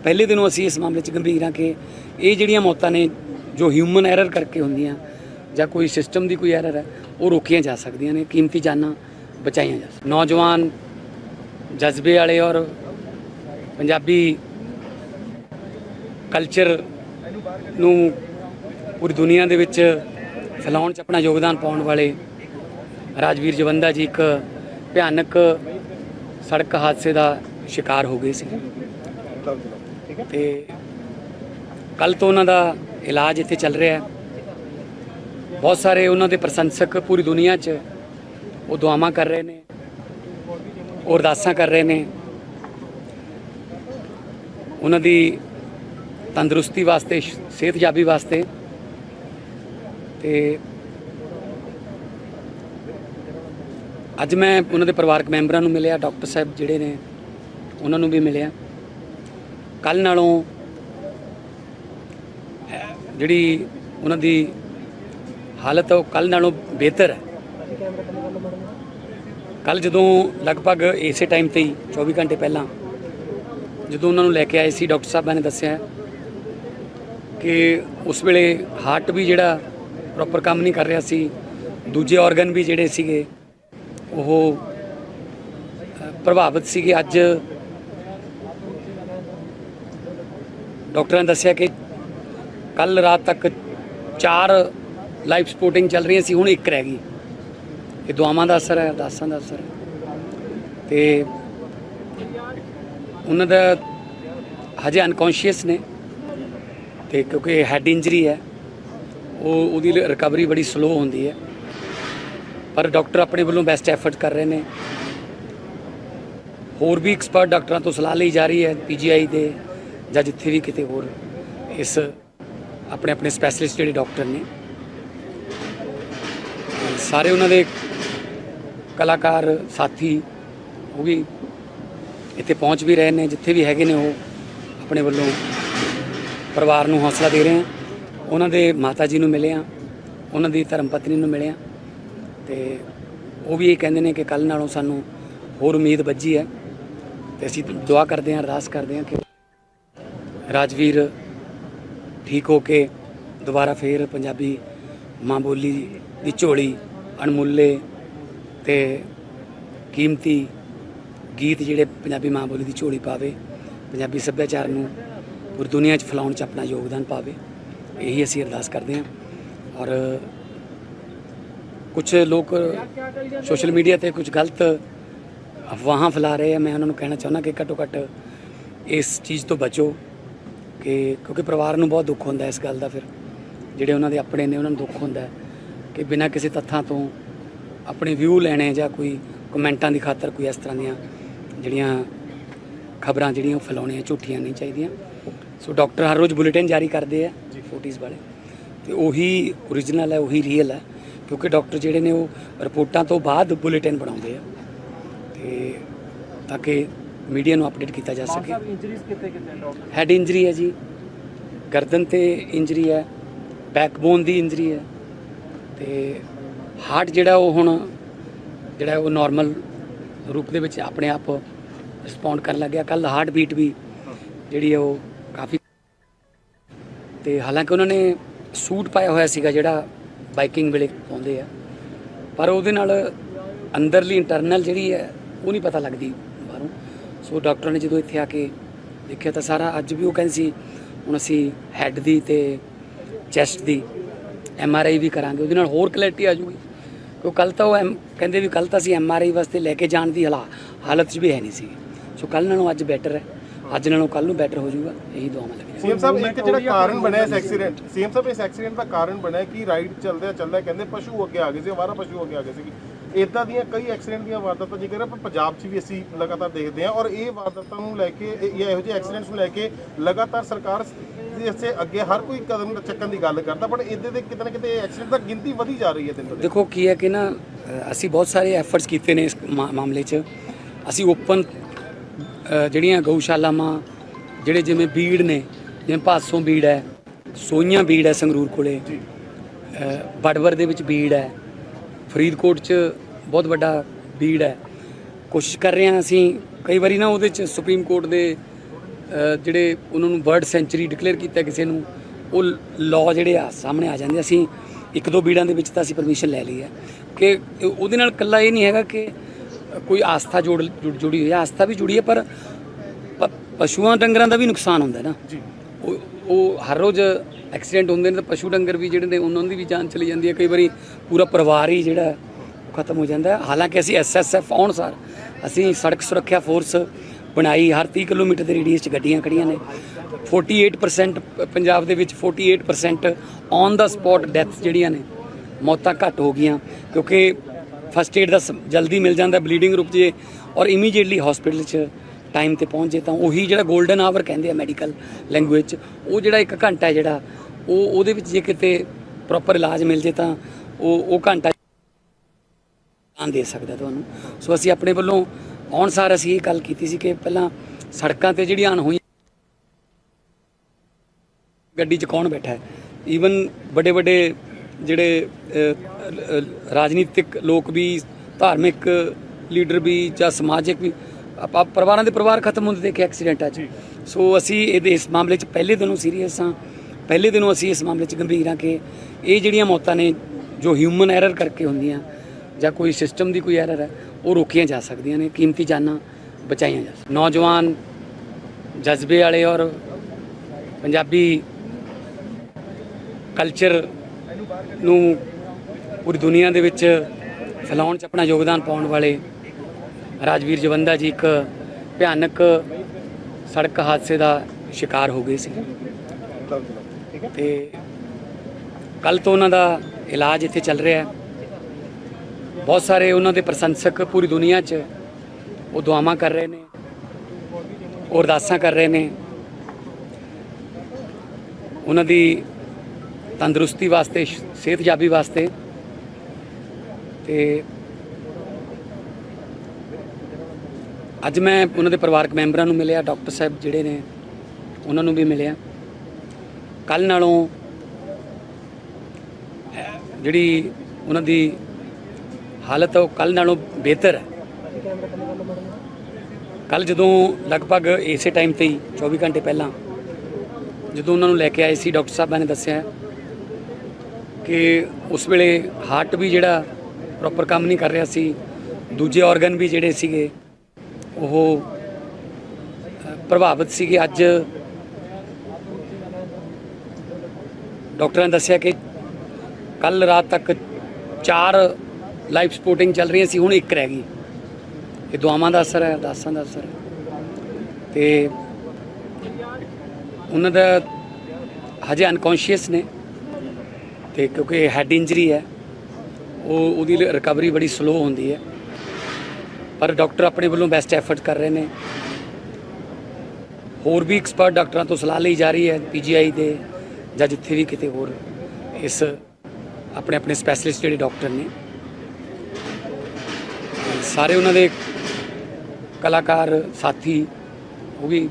ਪਹਿਲੇ ਦਿਨੋਂ ਅਸੀਂ ਇਸ ਮਾਮਲੇ 'ਚ ਗੰਭੀਰ ਹਾਂ ਕਿ ਇਹ ਜਿਹੜੀਆਂ ਮੌਤਾਂ ਨੇ ਜੋ ਹਿਊਮਨ ਐਰਰ ਕਰਕੇ ਹੁੰਦੀਆਂ ਜਾਂ ਕੋਈ ਸਿਸਟਮ ਦੀ ਕੋਈ ਐਰਰ ਹੈ ਉਹ ਰੋਕੀਆਂ ਜਾ ਸਕਦੀਆਂ ਨੇ ਕੀਮਤੀ ਜਾਨਾਂ ਬਚਾਈਆਂ ਜਾ ਸਕਦੀਆਂ। ਨੌਜਵਾਨ ਜਜ਼ਬੇ ਵਾਲੇ ਔਰ ਪੰਜਾਬੀ ਕਲਚਰ ਨੂੰ ਪੂਰੀ ਦੁਨੀਆ ਦੇ ਵਿੱਚ ਫੈਲਾਉਣ 'ਚ ਆਪਣਾ ਯੋਗਦਾਨ ਪਾਉਣ ਵਾਲੇ ਰਾਜਵੀਰ ਜਵੰਦਾ ਜੀ ਇੱਕ ਭਿਆਨਕ ਸੜਕ ਹਾਦਸੇ ਦਾ ਸ਼ਿਕਾਰ ਹੋ ਗਏ ਸੀ ਠੀਕ ਹੈ ਤੇ ਕੱਲ ਤੋਂ ਉਹਨਾਂ ਦਾ ਇਲਾਜ ਇੱਥੇ ਚੱਲ ਰਿਹਾ ਹੈ। ਬਹੁਤ ਸਾਰੇ ਉਹਨਾਂ ਦੇ ਪ੍ਰਸ਼ੰਸਕ ਪੂਰੀ ਦੁਨੀਆ 'ਚ ਉਹ ਦੁਆਵਾਂ ਕਰ ਰਹੇ ਨੇ, ਉਹ ਅਰਦਾਸਾਂ ਕਰ ਰਹੇ ਨੇ। ਉਹਨਾਂ ਦੀ ਤੰਦਰੁਸਤੀ ਵਾਸਤੇ ਸਿਹਤਯਾਬੀ ਵਾਸਤੇ। ਤੇ ਅੱਜ ਮੈਂ ਉਹਨਾਂ ਦੇ ਪਰਿਵਾਰਕ ਮੈਂਬਰਾਂ ਨੂੰ ਮਿਲਿਆ, ਡਾਕਟਰ ਸਾਹਿਬ ਜਿਹੜੇ ਨੇ, ਉਹਨਾਂ ਨੂੰ ਵੀ ਮਿਲਿਆ। ਕੱਲ ਨਾਲੋਂ ਜਿਹੜੀ ਉਹਨਾਂ ਦੀ ਹਾਲਤ ਉਹ ਕੱਲ ਨਾਲੋਂ ਬਿਹਤਰ ਹੈ। ਕੱਲ ਜਦੋਂ ਲਗਭਗ ਇਸੇ ਟਾਈਮ ਤੇ ਹੀ 24 ਘੰਟੇ ਪਹਿਲਾਂ, ਜਦੋਂ ਉਹਨਾਂ ਨੂੰ ਲੈ ਕੇ ਆਏ ਸੀ, ਡਾਕਟਰ ਸਾਹਿਬਾਂ ਨੇ ਦੱਸਿਆ ਕਿ ਉਸ ਵੇਲੇ ਹਾਰਟ ਵੀ ਜਿਹੜਾ ਪ੍ਰੋਪਰ ਕੰਮ ਨਹੀਂ ਕਰ ਰਿਹਾ ਸੀ, ਦੂਜੇ ਆਰਗਨ ਵੀ ਜਿਹੜੇ ਸੀਗੇ, ਉਹ ਪ੍ਰਭਾਵਿਤ ਸੀਗੇ। ਅੱਜ ਡਾਕਟਰਾਂ ਨੇ ਦੱਸਿਆ ਕਿ ਕੱਲ ਰਾਤ ਤੱਕ ਚਾਰ ਲਾਈਫ ਸਪੋਰਟਿੰਗ ਚੱਲ ਰਹੀਆਂ ਸੀ, ਹੁਣ ਇੱਕ ਰਹਿ ਗਈ। ਇਹ ਦੁਆਵਾਂ ਦਾ ਅਸਰ ਹੈ, ਅਰਦਾਸਾਂ ਦਾ ਅਸਰ ਹੈ। ਤੇ ਉਹਨਾਂ ਦਾ ਹਜੇ ਅਨਕੌਂਸ਼ੀਅਸ ਨੇ। ਤੇ ਕਿਉਂਕਿ ਹੈਡ ਇੰਜਰੀ ਹੈ, ਉਹ ਉਹਦੀ ਰਿਕਵਰੀ ਬੜੀ ਸਲੋ ਹੁੰਦੀ ਹੈ। ਪਰ ਡਾਕਟਰ ਆਪਣੇ ਵੱਲੋਂ ਬੈਸਟ ਐਫਰਟ ਕਰ ਰਹੇ ਨੇ। ਹੋਰ ਵੀ ਐਕਸਪਰਟ ਡਾਕਟਰਾਂ ਤੋਂ ਸਲਾਹ ਲਈ ਜਾ ਰਹੀ ਹੈ ਪੀਜੀਆਈ ਦੇ ਜਾਂ ਜਿੱਥੇ ਵੀ ਕਿਤੇ ਹੋਰ ਇਸ ਆਪਣੇ ਆਪਣੇ ਸਪੈਸ਼ਲਿਸਟ ਜਿਹੜੇ ਡਾਕਟਰ ਨੇ। ਸਾਰੇ ਉਹਨਾਂ ਦੇ ਕਲਾਕਾਰ, ਸਾਥੀ ਉਹ ਵੀ ਇੱਥੇ ਪਹੁੰਚ ਵੀ ਰਹੇ ਨੇ, ਜਿੱਥੇ ਵੀ ਹੈਗੇ ਨੇ ਉਹ ਆਪਣੇ ਵੱਲੋਂ ਪਰਿਵਾਰ ਨੂੰ ਹੌਸਲਾ ਦੇ ਰਹੇ ਹਾਂ। ਉਹਨਾਂ ਦੇ ਮਾਤਾ ਜੀ ਨੂੰ ਮਿਲੇ ਆ ਉਹਨਾਂ ਦੀ ਧਰਮ ਪਤਨੀ ਨੂੰ ਮਿਲੇ ਆ ਤੇ ਉਹ ਵੀ ਇਹ ਕਹਿੰਦੇ ਨੇ ਕਿ ਕੱਲ ਨਾਲੋਂ ਸਾਨੂੰ ਹੋਰ ਉਮੀਦ ਵੱਜੀ ਹੈ। ਤੇ ਅਸੀਂ ਦੁਆ ਕਰਦੇ ਹਾਂ, ਅਰਦਾਸ ਕਰਦੇ ਹਾਂ ਕਿ ਰਾਜਵੀਰ ਠੀਕ ਹੋ ਕੇ ਦੁਬਾਰਾ ਫੇਰ ਪੰਜਾਬੀ ਮਾਂ ਬੋਲੀ ਦੀ ਝੋਲੀ ਅਣਮੁੱਲੇ ਤੇ ਕੀਮਤੀ ਗੀਤ ਜਿਹੜੇ ਪੰਜਾਬੀ ਮਾਂ ਬੋਲੀ ਦੀ ਝੋਲੀ ਪਾਵੇ, ਪੰਜਾਬੀ ਸੱਭਿਆਚਾਰ ਨੂੰ ਪੂਰੀ ਦੁਨੀਆ 'ਚ ਫੈਲਾਉਣ 'ਚ ਆਪਣਾ ਯੋਗਦਾਨ ਪਾਵੇ, ਇਹੀ ਅਸੀਂ ਅਰਦਾਸ ਕਰਦੇ ਹਾਂ। ਔਰ ਕੁਝ ਲੋਕ ਸੋਸ਼ਲ ਮੀਡੀਆ ਤੇ ਕੁਝ ਗਲਤ ਅਫਵਾਹਾਂ ਫੈਲਾ ਰਹੇ ਆ, ਮੈਂ ਉਹਨਾਂ ਨੂੰ ਕਹਿਣਾ ਚਾਹੁੰਦਾ ਕਿ ਘੱਟੋ ਘੱਟ ਇਸ ਚੀਜ਼ ਤੋਂ ਬਚੋ ਕਿ ਕਿਉਂਕਿ ਪਰਿਵਾਰ ਨੂੰ ਬਹੁਤ ਦੁੱਖ ਹੁੰਦਾ ਇਸ ਗੱਲ ਦਾ ਫਿਰ, ਜਿਹੜੇ ਉਹਨਾਂ ਦੇ ਆਪਣੇ ਨੇ ਉਹਨਾਂ ਨੂੰ ਦੁੱਖ ਹੁੰਦਾ ਕਿ ਬਿਨਾਂ ਕਿਸੇ ਤੱਥਾਂ ਤੋਂ ਆਪਣੇ ਵਿਊ ਲੈਣੇ ਜਾਂ ਕੋਈ ਕਮੈਂਟਾਂ ਦੀ ਖਾਤਰ ਕੋਈ ਇਸ ਤਰ੍ਹਾਂ ਦੀਆਂ ਜਿਹੜੀਆਂ ਖਬਰਾਂ ਜਿਹੜੀਆਂ ਉਹ ਫੈਲਾਉਣੀਆਂ ਝੂਠੀਆਂ ਨਹੀਂ ਚਾਹੀਦੀਆਂ। ਸੋ ਡਾਕਟਰ ਹਰ ਰੋਜ਼ ਬੁਲੇਟਿਨ ਜਾਰੀ ਕਰਦੇ ਆ ਫੋਟੀਜ਼ ਵਾਲੇ। ਤੇ ਉਹੀ ਓਰੀਜਨਲ ਹੈ ਉਹੀ ਰੀਅਲ ਹੈ ਕਿਉਂਕਿ ਡਾਕਟਰ ਜਿਹੜੇ ਨੇ ਉਹ ਰਿਪੋਰਟਾਂ ਤੋਂ ਬਾਅਦ ਬੁਲੇਟਿਨ ਬਣਾਉਂਦੇ ਆ। ਤੇ ਤਾਂ ਕਿ ਮੀਡੀਆ ਨੂੰ ਅਪਡੇਟ ਕੀਤਾ ਜਾ ਸਕੇ। Injuries doctor? ਹੈਡ ਇੰਜਰੀ ਹੈ ਜੀ। ਗਰਦਨ ਤੇ ਇੰਜਰੀ ਹੈ ਬੈਕਬੋਨ ਦੀ ਇੰਜਰੀ ਹੈ। ਤੇ ਹਾਰਟ ਜਿਹੜਾ ਉਹ ਹੁਣ ਜਿਹੜਾ ਉਹ ਨਾਰਮਲ ਰੂਪ ਦੇ ਵਿੱਚ ਆਪਣੇ ਆਪ ਰਿਸਪੌਂਡ ਕਰਨ ਲੱਗਿਆ। ਕੱਲ ਹਾਰਟ ਬੀਟ ਵੀ ਜਿਹੜੀ ਉਹ ਤੇ ਹਾਲਾਂਕਿ ਉਹਨਾਂ ਨੇ ਸੂਟ ਪਾਇਆ ਹੋਇਆ ਸੀਗਾ ਜਿਹੜਾ ਬਾਈਕਿੰਗ ਵੇਲੇ ਪਾਉਂਦੇ ਆ। ਪਰ ਉਹਦੇ ਨਾਲ ਅੰਦਰਲੀ ਇੰਟਰਨਲ ਜਿਹੜੀ ਹੈ, ਉਹ ਨਹੀਂ ਪਤਾ ਲੱਗਦੀ ਬਾਹਰੋਂ। ਸੋ ਡਾਕਟਰ ਨੇ ਜਦੋਂ ਇੱਥੇ ਆ ਕੇ ਦੇਖਿਆ ਤਾਂ ਸਾਰਾ ਅੱਜ ਵੀ ਉਹ ਕਹਿੰਦੇ ਸੀ, ਹੁਣ ਅਸੀਂ ਹੈੱਡ ਦੀ ਤੇ ਚੈਸਟ ਦੀ ਐਮ ਆਰ ਆਈ ਵੀ ਕਰਾਂਗੇ, ਉਹਦੇ ਨਾਲ ਹੋਰ ਕਲੈਰਿਟੀ ਆ ਜੂਗੀ ਕਿਉਂ ਕੱਲ ਤਾਂ ਉਹ ਐਮ- ਕਹਿੰਦੇ ਵੀ ਕੱਲ ਤਾਂ ਅਸੀਂ ਐਮ ਆਰ ਆਈ ਵਾਸਤੇ ਲੈ ਕੇ ਜਾਣ ਦੀ ਹਾਲਾ, ਹਾਲਤ 'ਚ ਵੀ ਹੈ ਨਹੀਂ ਸੀ। ਸੋ ਕੱਲ ਨਾਲੋਂ ਅੱਜ ਬੈਟਰ ਹੈ। ਅੱਜ ਨਾਲੋਂ ਕੱਲ ਨੂੰ ਬੈਟਰ ਹੋ ਜਾਊਗਾ ਇਹੀ ਦੁਆਵਾਂ ਲੱਗੀਆਂ ਸੀਐਮ ਸਾਹਿਬ ਇੱਕ ਜਿਹੜਾ ਕਾਰਨ ਬਣਿਆ ਇਸ ਐਕਸੀਡੈਂਟ ਸੀਐਮ ਸਾਹਿਬ ਇਸ ਐਕਸੀਡੈਂਟ ਦਾ ਕਾਰਨ ਬਣਿਆ ਕਿ ਰਾਈਡ ਚੱਲਦਿਆਂ ਚੱਲਦਾ ਕਹਿੰਦੇ ਪਸ਼ੂ ਅੱਗੇ ਆ ਗਏ ਸੀ ਅਵਾਰਾ ਪਸ਼ੂ ਅੱਗੇ ਆ ਗਏ ਸੀ ਇਦਾਂ ਦੀਆਂ ਕਈ ਐਕਸੀਡੈਂਟ ਦੀਆਂ ਵਾਰਦਾਤਾਂ ਜਿਕਰ ਆਪਾਂ ਪੰਜਾਬ 'ਚ ਵੀ ਅਸੀਂ ਲਗਾਤਾਰ ਦੇਖਦੇ ਹਾਂ ਔਰ ਇਹ ਵਾਰਦਾਤਾਂ ਨੂੰ ਲੈ ਕੇ ਇਹ- ਜਾਂ ਇਹੋ ਜਿਹੇ ਐਕਸੀਡੈਂਟਸ ਨੂੰ ਲੈ ਕੇ ਲਗਾਤਾਰ ਸਰਕਾਰ ਇਸੇ ਅੱਗੇ ਹਰ ਕੋਈ ਕਦਮ ਚੱਕਣ ਦੀ ਗੱਲ ਕਰਦਾ ਪਰ ਇਹਦੇ ਦੇ ਕਿਤੇ ਨਾ ਕਿਤੇ ਐਕਸੀਡੈਂਟ ਦਾ ਗਿਣਤੀ ਵਧੀ ਜਾ ਰਹੀ ਹੈ ਦਿਨ ਦਿਨ। ਦੇਖੋ ਕੀ ਹੈ ਕਿ ਨਾ ਅਸੀਂ ਬਹੁਤ ਸਾਰੇ ਐਫਰਟਸ ਕੀਤੇ ਨੇ ਇਸ ਮਾਮਲੇ 'ਚ। ਅਸੀਂ ਓਪਨ ਜਿਹੜੀਆਂ ਗਊਸ਼ਾਲਾਵਾਂ ਜਿਹੜੇ ਜਿਵੇਂ ਬੀੜ ਨੇ ਜਿਵੇਂ ਭਾਸੋਂ ਬੀੜ ਹੈ ਸੋਈਆਂ ਬੀੜ ਹੈ ਸੰਗਰੂਰ ਕੋਲੇ ਬੜਵਰ ਦੇ ਵਿੱਚ ਬੀੜ ਹੈ ਫਰੀਦਕੋਟ 'ਚ ਬਹੁਤ ਵੱਡਾ ਬੀੜ ਹੈ। ਕੋਸ਼ਿਸ਼ ਕਰ ਰਹੇ ਹਾਂ ਅਸੀਂ ਕਈ ਵਾਰੀ ਨਾ ਉਹਦੇ 'ਚ ਸੁਪਰੀਮ ਕੋਰਟ ਦੇ ਜਿਹੜੇ ਉਹਨਾਂ ਨੂੰ ਬਰਡ ਸੈਂਚੁਰੀ ਡਿਕਲੇਅਰ ਕੀਤਾ ਕਿਸੇ ਨੂੰ ਉਹ ਲਾਅ ਜਿਹੜੇ ਆ ਸਾਹਮਣੇ ਆ ਜਾਂਦੇ ਅਸੀਂ ਇੱਕ ਦੋ ਬੀੜਾਂ ਦੇ ਵਿੱਚ ਤਾਂ ਅਸੀਂ ਪਰਮਿਸ਼ਨ ਲੈ ਲਈ ਹੈ। ਕਿ ਉਹਦੇ ਨਾਲ ਇਕੱਲਾ ਇਹ ਨਹੀਂ ਹੈਗਾ ਕਿ ਕੋਈ ਆਸਥਾ ਜੋੜ ਜੁੜ- ਜੁੜੀ ਹੋਈ ਹੈ ਆਸਥਾ ਵੀ ਜੁੜੀ ਹੈ ਪਰ ਪ- ਪਸ਼ੂਆਂ ਡੰਗਰਾਂ ਦਾ ਵੀ ਨੁਕਸਾਨ ਹੁੰਦਾ ਹੈ ਨਾ। ਜੀ। ਉਹ ਉਹ ਹਰ ਰੋਜ਼ ਐਕਸੀਡੈਂਟ ਹੁੰਦੇ ਨੇ ਤਾਂ ਪਸ਼ੂ ਡੰਗਰ ਵੀ ਜਿਹੜੇ ਨੇ ਉਹਨਾਂ ਦੀ ਵੀ ਜਾਨ ਚਲੀ ਜਾਂਦੀ ਹੈ। ਕਈ ਵਾਰੀ ਪੂਰਾ ਪਰਿਵਾਰ ਹੀ ਜਿਹੜਾ ਉਹ ਖਤਮ ਹੋ ਜਾਂਦਾ ਹੈ। ਹਾਲਾਂਕਿ ਅਸੀਂ ਐਸਐਸਐਫ ਆਉਣ ਸਾਰ ਅਸੀਂ ਸੜਕ ਸੁਰੱਖਿਆ ਫੋਰਸ ਬਣਾਈ ਹਰ 30 ਕਿਲੋਮੀਟਰ ਦੇ ਰੇਡੀਅਸ 'ਚ ਗੱਡੀਆਂ ਖੜੀਆਂ ਨੇ। 48% ਪ- ਪੰਜਾਬ ਦੇ ਵਿੱਚ 48% ਔਨ ਦਾ ਸਪੌਟ ਡੈਥ ਜਿਹੜੀਆਂ ਨੇ ਮੌਤਾਂ ਘੱਟ ਹੋ ਗਈਆਂ। ਕਿਉਂਕਿ ਫਸਟ ਏਡ ਦਾ ਸ- ਜਲਦੀ ਮਿਲ ਜਾਂਦਾ, ਬਲੀਡਿੰਗ ਰੁਕ ਜੇ ਔਰ ਇਮੀਡੀਏਟਲੀ ਹਸਪੀਟਲ 'ਚ ਟਾਈਮ ਤੇ ਪਹੁੰਚ ਜੇ ਤਾਂ ਉਹੀ ਜਿਹੜਾ 골ਡਨ ਆਵਰ ਕਹਿੰਦੇ ਆ ਮੈਡੀਕਲ ਲੈਂਗੁਏਜ 'ਚ, ਉਹ ਜਿਹੜਾ ਇੱਕ ਘੰਟਾ ਜਿਹੜਾ, ਉਹ ਉਹਦੇ ਵਿੱਚ ਜੇ ਕਿਤੇ ਪ੍ਰੋਪਰ ਇਲਾਜ ਮਿਲ ਜੇ ਤਾਂ ਉਹ ਉਹ ਘੰਟਾ ਜਾਨ ਦੇ ਸਕਦਾ ਤੁਹਾਨੂੰ। ਸੋ ਅਸੀਂ ਆਪਣੇ ਵੱਲੋਂ ਆਉਣ ਸਾਰ ਅਸੀਂ ਇਹ ਗੱਲ ਕੀਤੀ ਸੀ ਕਿ ਪਹਿਲਾਂ ਸੜਕਾਂ ਤੇ ਜਿਹੜੀਆਂ ਅਣਹੋਈਆਂ ਗੱਡੀ 'ਚ ਕੌਣ ਬੈਠਾ ਹੈ? ਈਵਨ ਵੱਡੇ ਵੱਡੇ ਜਿਹੜੇ ਰਾਜਨੀਤਿਕ ਲੋਕ ਵੀ ਧਾਰਮਿਕ ਲੀਡਰ ਵੀ ਜਾਂ ਸਮਾਜਿਕ ਵੀ ਆਪਾਂ ਪਰਿਵਾਰਾਂ ਦੇ ਪਰਿਵਾਰ ਖਤਮ ਹੁੰਦੇ ਦੇਖੇ ਐਕਸੀਡੈਂਟਾਂ 'ਚ ਸੋ ਅਸੀਂ ਇਹਦੇ ਇਸ ਮਾਮਲੇ 'ਚ ਪਹਿਲੇ ਦਿਨੋਂ ਸੀਰੀਅਸ ਹਾਂ। ਪਹਿਲੇ ਦਿਨੋਂ ਅਸੀਂ ਇਸ ਮਾਮਲੇ 'ਚ ਗੰਭੀਰ ਹਾਂ ਕਿ ਇਹ ਜਿਹੜੀਆਂ ਮੌਤਾਂ ਨੇ ਜੋ ਹਿਊਮਨ ਐਰਰ ਕਰਕੇ ਹੁੰਦੀਆਂ ਜਾਂ ਕੋਈ ਸਿਸਟਮ ਦੀ ਕੋਈ ਐਰਰ ਹੈ ਉਹ ਰੋਕੀਆਂ ਜਾ ਸਕਦੀਆਂ ਨੇ ਕੀਮਤੀ ਜਾਨਾਂ ਬਚਾਈਆਂ ਜਾ ਸਕਦੀਆਂ। ਨੌਜਵਾਨ ਜਜ਼ਬੇ ਵਾਲੇ ਔਰ ਪੰਜਾਬੀ ਕਲਚਰ ਨੂੰ ਪੂਰੀ ਦੁਨੀਆ ਦੇ ਵਿੱਚ ਫੈਲਾਉਣ 'ਚ ਆਪਣਾ ਯੋਗਦਾਨ ਪਾਉਣ ਵਾਲੇ ਰਾਜਵੀਰ ਜਵੰਦਾ ਜੀ ਇੱਕ ਭਿਆਨਕ ਸੜਕ ਹਾਦਸੇ ਦਾ ਸ਼ਿਕਾਰ ਹੋ ਗਏ ਸੀ। ਠੀਕ ਹੈ ਤੇ ਕੱਲ ਤੋਂ ਉਹਨਾਂ ਦਾ ਇਲਾਜ ਇੱਥੇ ਚੱਲ ਰਿਹਾ ਹੈ। ਬਹੁਤ ਸਾਰੇ ਉਹਨਾਂ ਦੇ ਪ੍ਰਸ਼ੰਸਕ ਪੂਰੀ ਦੁਨੀਆ 'ਚ ਉਹ ਦੁਆਵਾਂ ਕਰ ਰਹੇ ਨੇ ਉਹ ਅਰਦਾਸਾਂ ਕਰ ਰਹੇ ਨੇ। ਉਹਨਾਂ ਦੀ ਤੰਦਰੁਸਤੀ ਵਾਸਤੇ ਸਿਹਤਯਾਬੀ ਵਾਸਤੇ। ਤੇ ਅੱਜ ਮੈਂ ਉਹਨਾਂ ਦੇ ਪਰਿਵਾਰਕ ਮੈਂਬਰਾਂ ਨੂੰ ਮਿਲਿਆ, ਡਾਕਟਰ ਸਾਹਿਬ ਜਿਹੜੇ ਨੇ, ਉਹਨਾਂ ਨੂੰ ਵੀ ਮਿਲਿਆ। ਕੱਲ ਨਾਲੋਂ, ਜਿਹੜੀ ਉਹਨਾਂ ਦੀ ਹਾਲਤ ਉਹ ਕੱਲ ਨਾਲੋਂ ਬਿਹਤਰ ਹੈ। ਕੱਲ ਜਦੋਂ ਲਗਭਗ ਇਸੇ ਟਾਈਮ ਤੇ ਹੀ 24 ਘੰਟੇ ਪਹਿਲਾਂ, ਜਦੋਂ ਉਹਨਾਂ ਨੂੰ ਲੈ ਕੇ ਆਏ ਸੀ, ਡਾਕਟਰ ਸਾਹਿਬਾਂ ਨੇ ਦੱਸਿਆ ਕਿ ਉਸ ਵੇਲੇ ਹਾਰਟ ਵੀ ਜਿਹੜਾ ਪ੍ਰੋਪਰ ਕੰਮ ਨਹੀਂ ਕਰ ਰਿਹਾ ਸੀ, ਦੂਜੇ ਆਰਗਨ ਵੀ ਜਿਹੜੇ ਸੀਗੇ, ਉਹ ਪ੍ਰਭਾਵਿਤ ਸੀਗੇ। ਅੱਜ ਡਾਕਟਰਾਂ ਨੇ ਦੱਸਿਆ ਕਿ ਕੱਲ ਰਾਤ ਤੱਕ ਚਾਰ ਲਾਈਫ ਸਪੋਰਟਿੰਗ ਚੱਲ ਰਹੀਆਂ ਸੀ, ਹੁਣ ਇੱਕ ਰਹਿ ਗਈ। ਇਹ ਦੁਆਵਾਂ ਦਾ ਅਸਰ ਹੈ ਅਰਦਾਸਾਂ ਦਾ ਅਸਰ ਹੈ। ਤੇ ਉਹਨਾਂ ਦਾ ਹਜੇ ਅਨਕੌਂਸ਼ੀਅਸ ਨੇ। ਤੇ ਕਿਉਂਕਿ ਹੈਡ ਇੰਜਰੀ ਹੈ, ਉਹ ਉਹਦੀ ਰਿਕਵਰੀ ਬੜੀ ਸਲੋ ਹੁੰਦੀ ਹੈ। ਪਰ ਡਾਕਟਰ ਆਪਣੇ ਵੱਲੋਂ ਬੈਸਟ ਐਫਰਟ ਕਰ ਰਹੇ ਨੇ। ਹੋਰ ਵੀ ਐਕਸਪਰਟ ਡਾਕਟਰਾਂ ਤੋਂ ਸਲਾਹ ਲਈ ਜਾ ਰਹੀ ਹੈ ਪੀਜੀਆਈ ਦੇ ਜਾਂ ਜਿੱਥੇ ਵੀ ਕਿਤੇ ਹੋਰ, ਇਸ ਆਪਣੇ ਆਪਣੇ ਸਪੈਸ਼ਲਿਸਟ ਜਿਹੜੇ ਡਾਕਟਰ ਨੇ। ਸਾਰੇ ਉਹਨਾਂ ਦੇ ਕਲਾਕਾਰ, ਸਾਥੀ, ਉਹ ਵੀ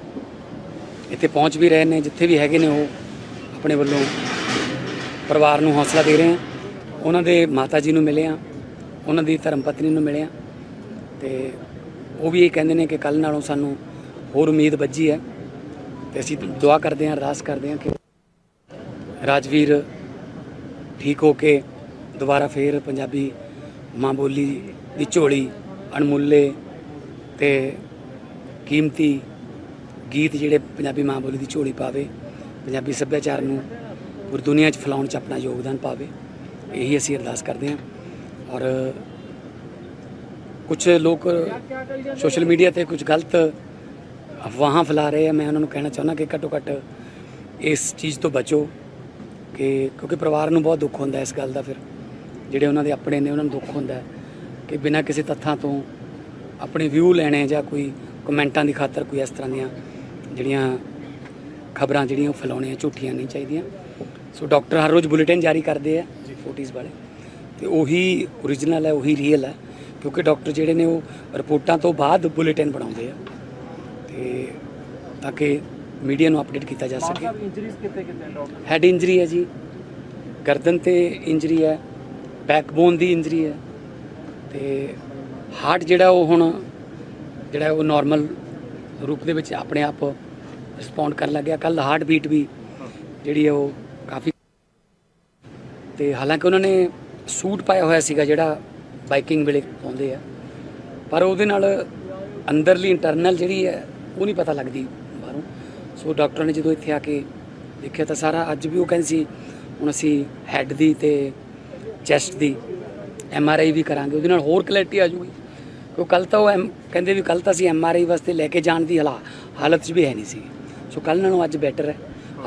ਇੱਥੇ ਪਹੁੰਚ ਵੀ ਰਹੇ ਨੇ, ਜਿੱਥੇ ਵੀ ਹੈਗੇ ਨੇ ਉਹ ਆਪਣੇ ਵੱਲੋਂ ਪਰਿਵਾਰ ਨੂੰ ਹੌਸਲਾ ਦੇ ਰਹੇ ਹਾਂ। ਉਹਨਾਂ ਦੇ ਮਾਤਾ ਜੀ ਨੂੰ ਮਿਲੇ ਆ ਉਹਨਾਂ ਦੀ ਧਰਮ ਪਤਨੀ ਨੂੰ ਮਿਲੇ ਆ ਤੇ ਉਹ ਵੀ ਇਹ ਕਹਿੰਦੇ ਨੇ ਕਿ ਕੱਲ ਨਾਲੋਂ ਸਾਨੂੰ ਹੋਰ ਉਮੀਦ ਵੱਜੀ ਹੈ। ਤੇ ਅਸੀਂ ਦੁਆ ਕਰਦੇ ਹਾਂ, ਅਰਦਾਸ ਕਰਦੇ ਹਾਂ ਕਿ ਰਾਜਵੀਰ ਠੀਕ ਹੋ ਕੇ ਦੁਬਾਰਾ ਫੇਰ ਪੰਜਾਬੀ ਮਾਂ ਬੋਲੀ ਦੀ ਝੋਲੀ ਅਣਮੁੱਲੇ ਤੇ ਕੀਮਤੀ ਗੀਤ ਜਿਹੜੇ ਪੰਜਾਬੀ ਮਾਂ ਬੋਲੀ ਦੀ ਝੋਲੀ ਪਾਵੇ, ਪੰਜਾਬੀ ਸੱਭਿਆਚਾਰ ਨੂੰ ਪੂਰੀ ਦੁਨੀਆ 'ਚ ਫੈਲਾਉਣ 'ਚ ਆਪਣਾ ਯੋਗਦਾਨ ਪਾਵੇ, ਇਹੀ ਅਸੀਂ ਅਰਦਾਸ ਕਰਦੇ ਹਾਂ। ਔਰ ਕੁਝ ਲੋਕ ਸੋਸ਼ਲ ਮੀਡੀਆ ਤੇ ਕੁਝ ਗਲਤ ਅਫਵਾਹਾਂ ਫੈਲਾ ਰਹੇ ਆ, ਮੈਂ ਉਹਨਾਂ ਨੂੰ ਕਹਿਣਾ ਚਾਹੁੰਦਾ ਕਿ ਘੱਟੋ ਘੱਟ ਇਸ ਚੀਜ਼ ਤੋਂ ਬਚੋ ਕਿ, ਕਿਉਂਕਿ ਪਰਿਵਾਰ ਨੂੰ ਬਹੁਤ ਦੁੱਖ ਹੁੰਦਾ ਇਸ ਗੱਲ ਦਾ ਫਿਰ, ਜਿਹੜੇ ਉਹਨਾਂ ਦੇ ਆਪਣੇ ਨੇ ਉਹਨਾਂ ਨੂੰ ਦੁੱਖ ਹੁੰਦਾ ਕਿ ਬਿਨਾਂ ਕਿਸੇ ਤੱਥਾਂ ਤੋਂ ਆਪਣੇ ਵਿਊ ਲੈਣੇ ਜਾਂ ਕੋਈ ਕਮੈਂਟਾਂ ਦੀ ਖਾਤਰ ਕੋਈ ਇਸ ਤਰ੍ਹਾਂ ਦੀਆਂ ਜਿਹੜੀਆਂ ਖਬਰਾਂ ਜਿਹੜੀਆਂ ਉਹ ਫੈਲਾਉਣੀਆਂ ਝੂਠੀਆਂ ਨਹੀਂ ਚਾਹੀਦੀਆਂ। ਸੋ ਡਾਕਟਰ ਹਰ ਰੋਜ਼ ਬੁਲੇਟਿਨ ਜਾਰੀ ਕਰਦੇ ਆ ਫੋਟੀਜ਼ ਵਾਲੇ। ਤੇ ਉਹੀ ਓਰੀਜਨਲ ਹੈ ਉਹੀ ਰੀਅਲ ਹੈ ਕਿਉਂਕਿ ਡਾਕਟਰ ਜਿਹੜੇ ਨੇ ਉਹ ਰਿਪੋਰਟਾਂ ਤੋਂ ਬਾਅਦ ਬੁਲੇਟਿਨ ਬਣਾਉਂਦੇ ਆ। ਤੇ ਤਾਂ ਕਿ ਮੀਡੀਆ ਨੂੰ ਅਪਡੇਟ ਕੀਤਾ ਜਾ ਸਕੇ। Injuries doctor? ਹੈਡ ਇੰਜਰੀ ਹੈ ਜੀ। ਗਰਦਨ ਤੇ ਇੰਜਰੀ ਹੈ ਬੈਕਬੋਨ ਦੀ ਇੰਜਰੀ ਹੈ। ਤੇ ਹਾਰਟ ਜਿਹੜਾ ਉਹ ਹੁਣ ਜਿਹੜਾ ਉਹ ਨਾਰਮਲ ਰੂਪ ਦੇ ਵਿੱਚ ਆਪਣੇ ਆਪ ਰਿਸਪੌਂਡ ਕਰਨ ਲੱਗਿਆ। ਕੱਲ ਹਾਰਟ ਬੀਟ ਵੀ ਜਿਹੜੀ ਹੈ ਉਹ ਤੇ ਹਾਲਾਂਕਿ ਉਹਨਾਂ ਨੇ ਸੂਟ ਪਾਇਆ ਹੋਇਆ ਸੀਗਾ ਜਿਹੜਾ ਬਾਈਕਿੰਗ ਵੇਲੇ ਪਾਉਂਦੇ ਆ। ਪਰ ਉਹਦੇ ਨਾਲ ਅੰਦਰਲੀ ਇੰਟਰਨਲ ਜਿਹੜੀ ਹੈ, ਉਹ ਨਹੀਂ ਪਤਾ ਲੱਗਦੀ ਬਾਹਰੋਂ। ਸੋ ਡਾਕਟਰ ਨੇ ਜਦੋਂ ਇੱਥੇ ਆ ਕੇ ਦੇਖਿਆ ਤਾਂ ਸਾਰਾ ਅੱਜ ਵੀ ਉਹ ਕਹਿੰਦੇ ਸੀ, ਹੁਣ ਅਸੀਂ ਹੈੱਡ ਦੀ ਤੇ ਚੈਸਟ ਦੀ ਐਮ ਆਰ ਆਈ ਵੀ ਕਰਾਂਗੇ, ਉਹਦੇ ਨਾਲ ਹੋਰ ਕਲੈਰਿਟੀ ਆ ਜੂਗੀ ਕਿਉਂ ਕੱਲ ਤਾਂ ਉਹ ਐਮ- ਕਹਿੰਦੇ ਵੀ ਕੱਲ ਤਾਂ ਅਸੀਂ ਐਮ ਆਰ ਆਈ ਵਾਸਤੇ ਲੈ ਕੇ ਜਾਣ ਦੀ ਹਾਲਾ, ਹਾਲਤ 'ਚ ਵੀ ਹੈ ਨਹੀਂ ਸੀ। ਸੋ ਕੱਲ ਨਾਲੋਂ ਅੱਜ ਬੈਟਰ ਹੈ।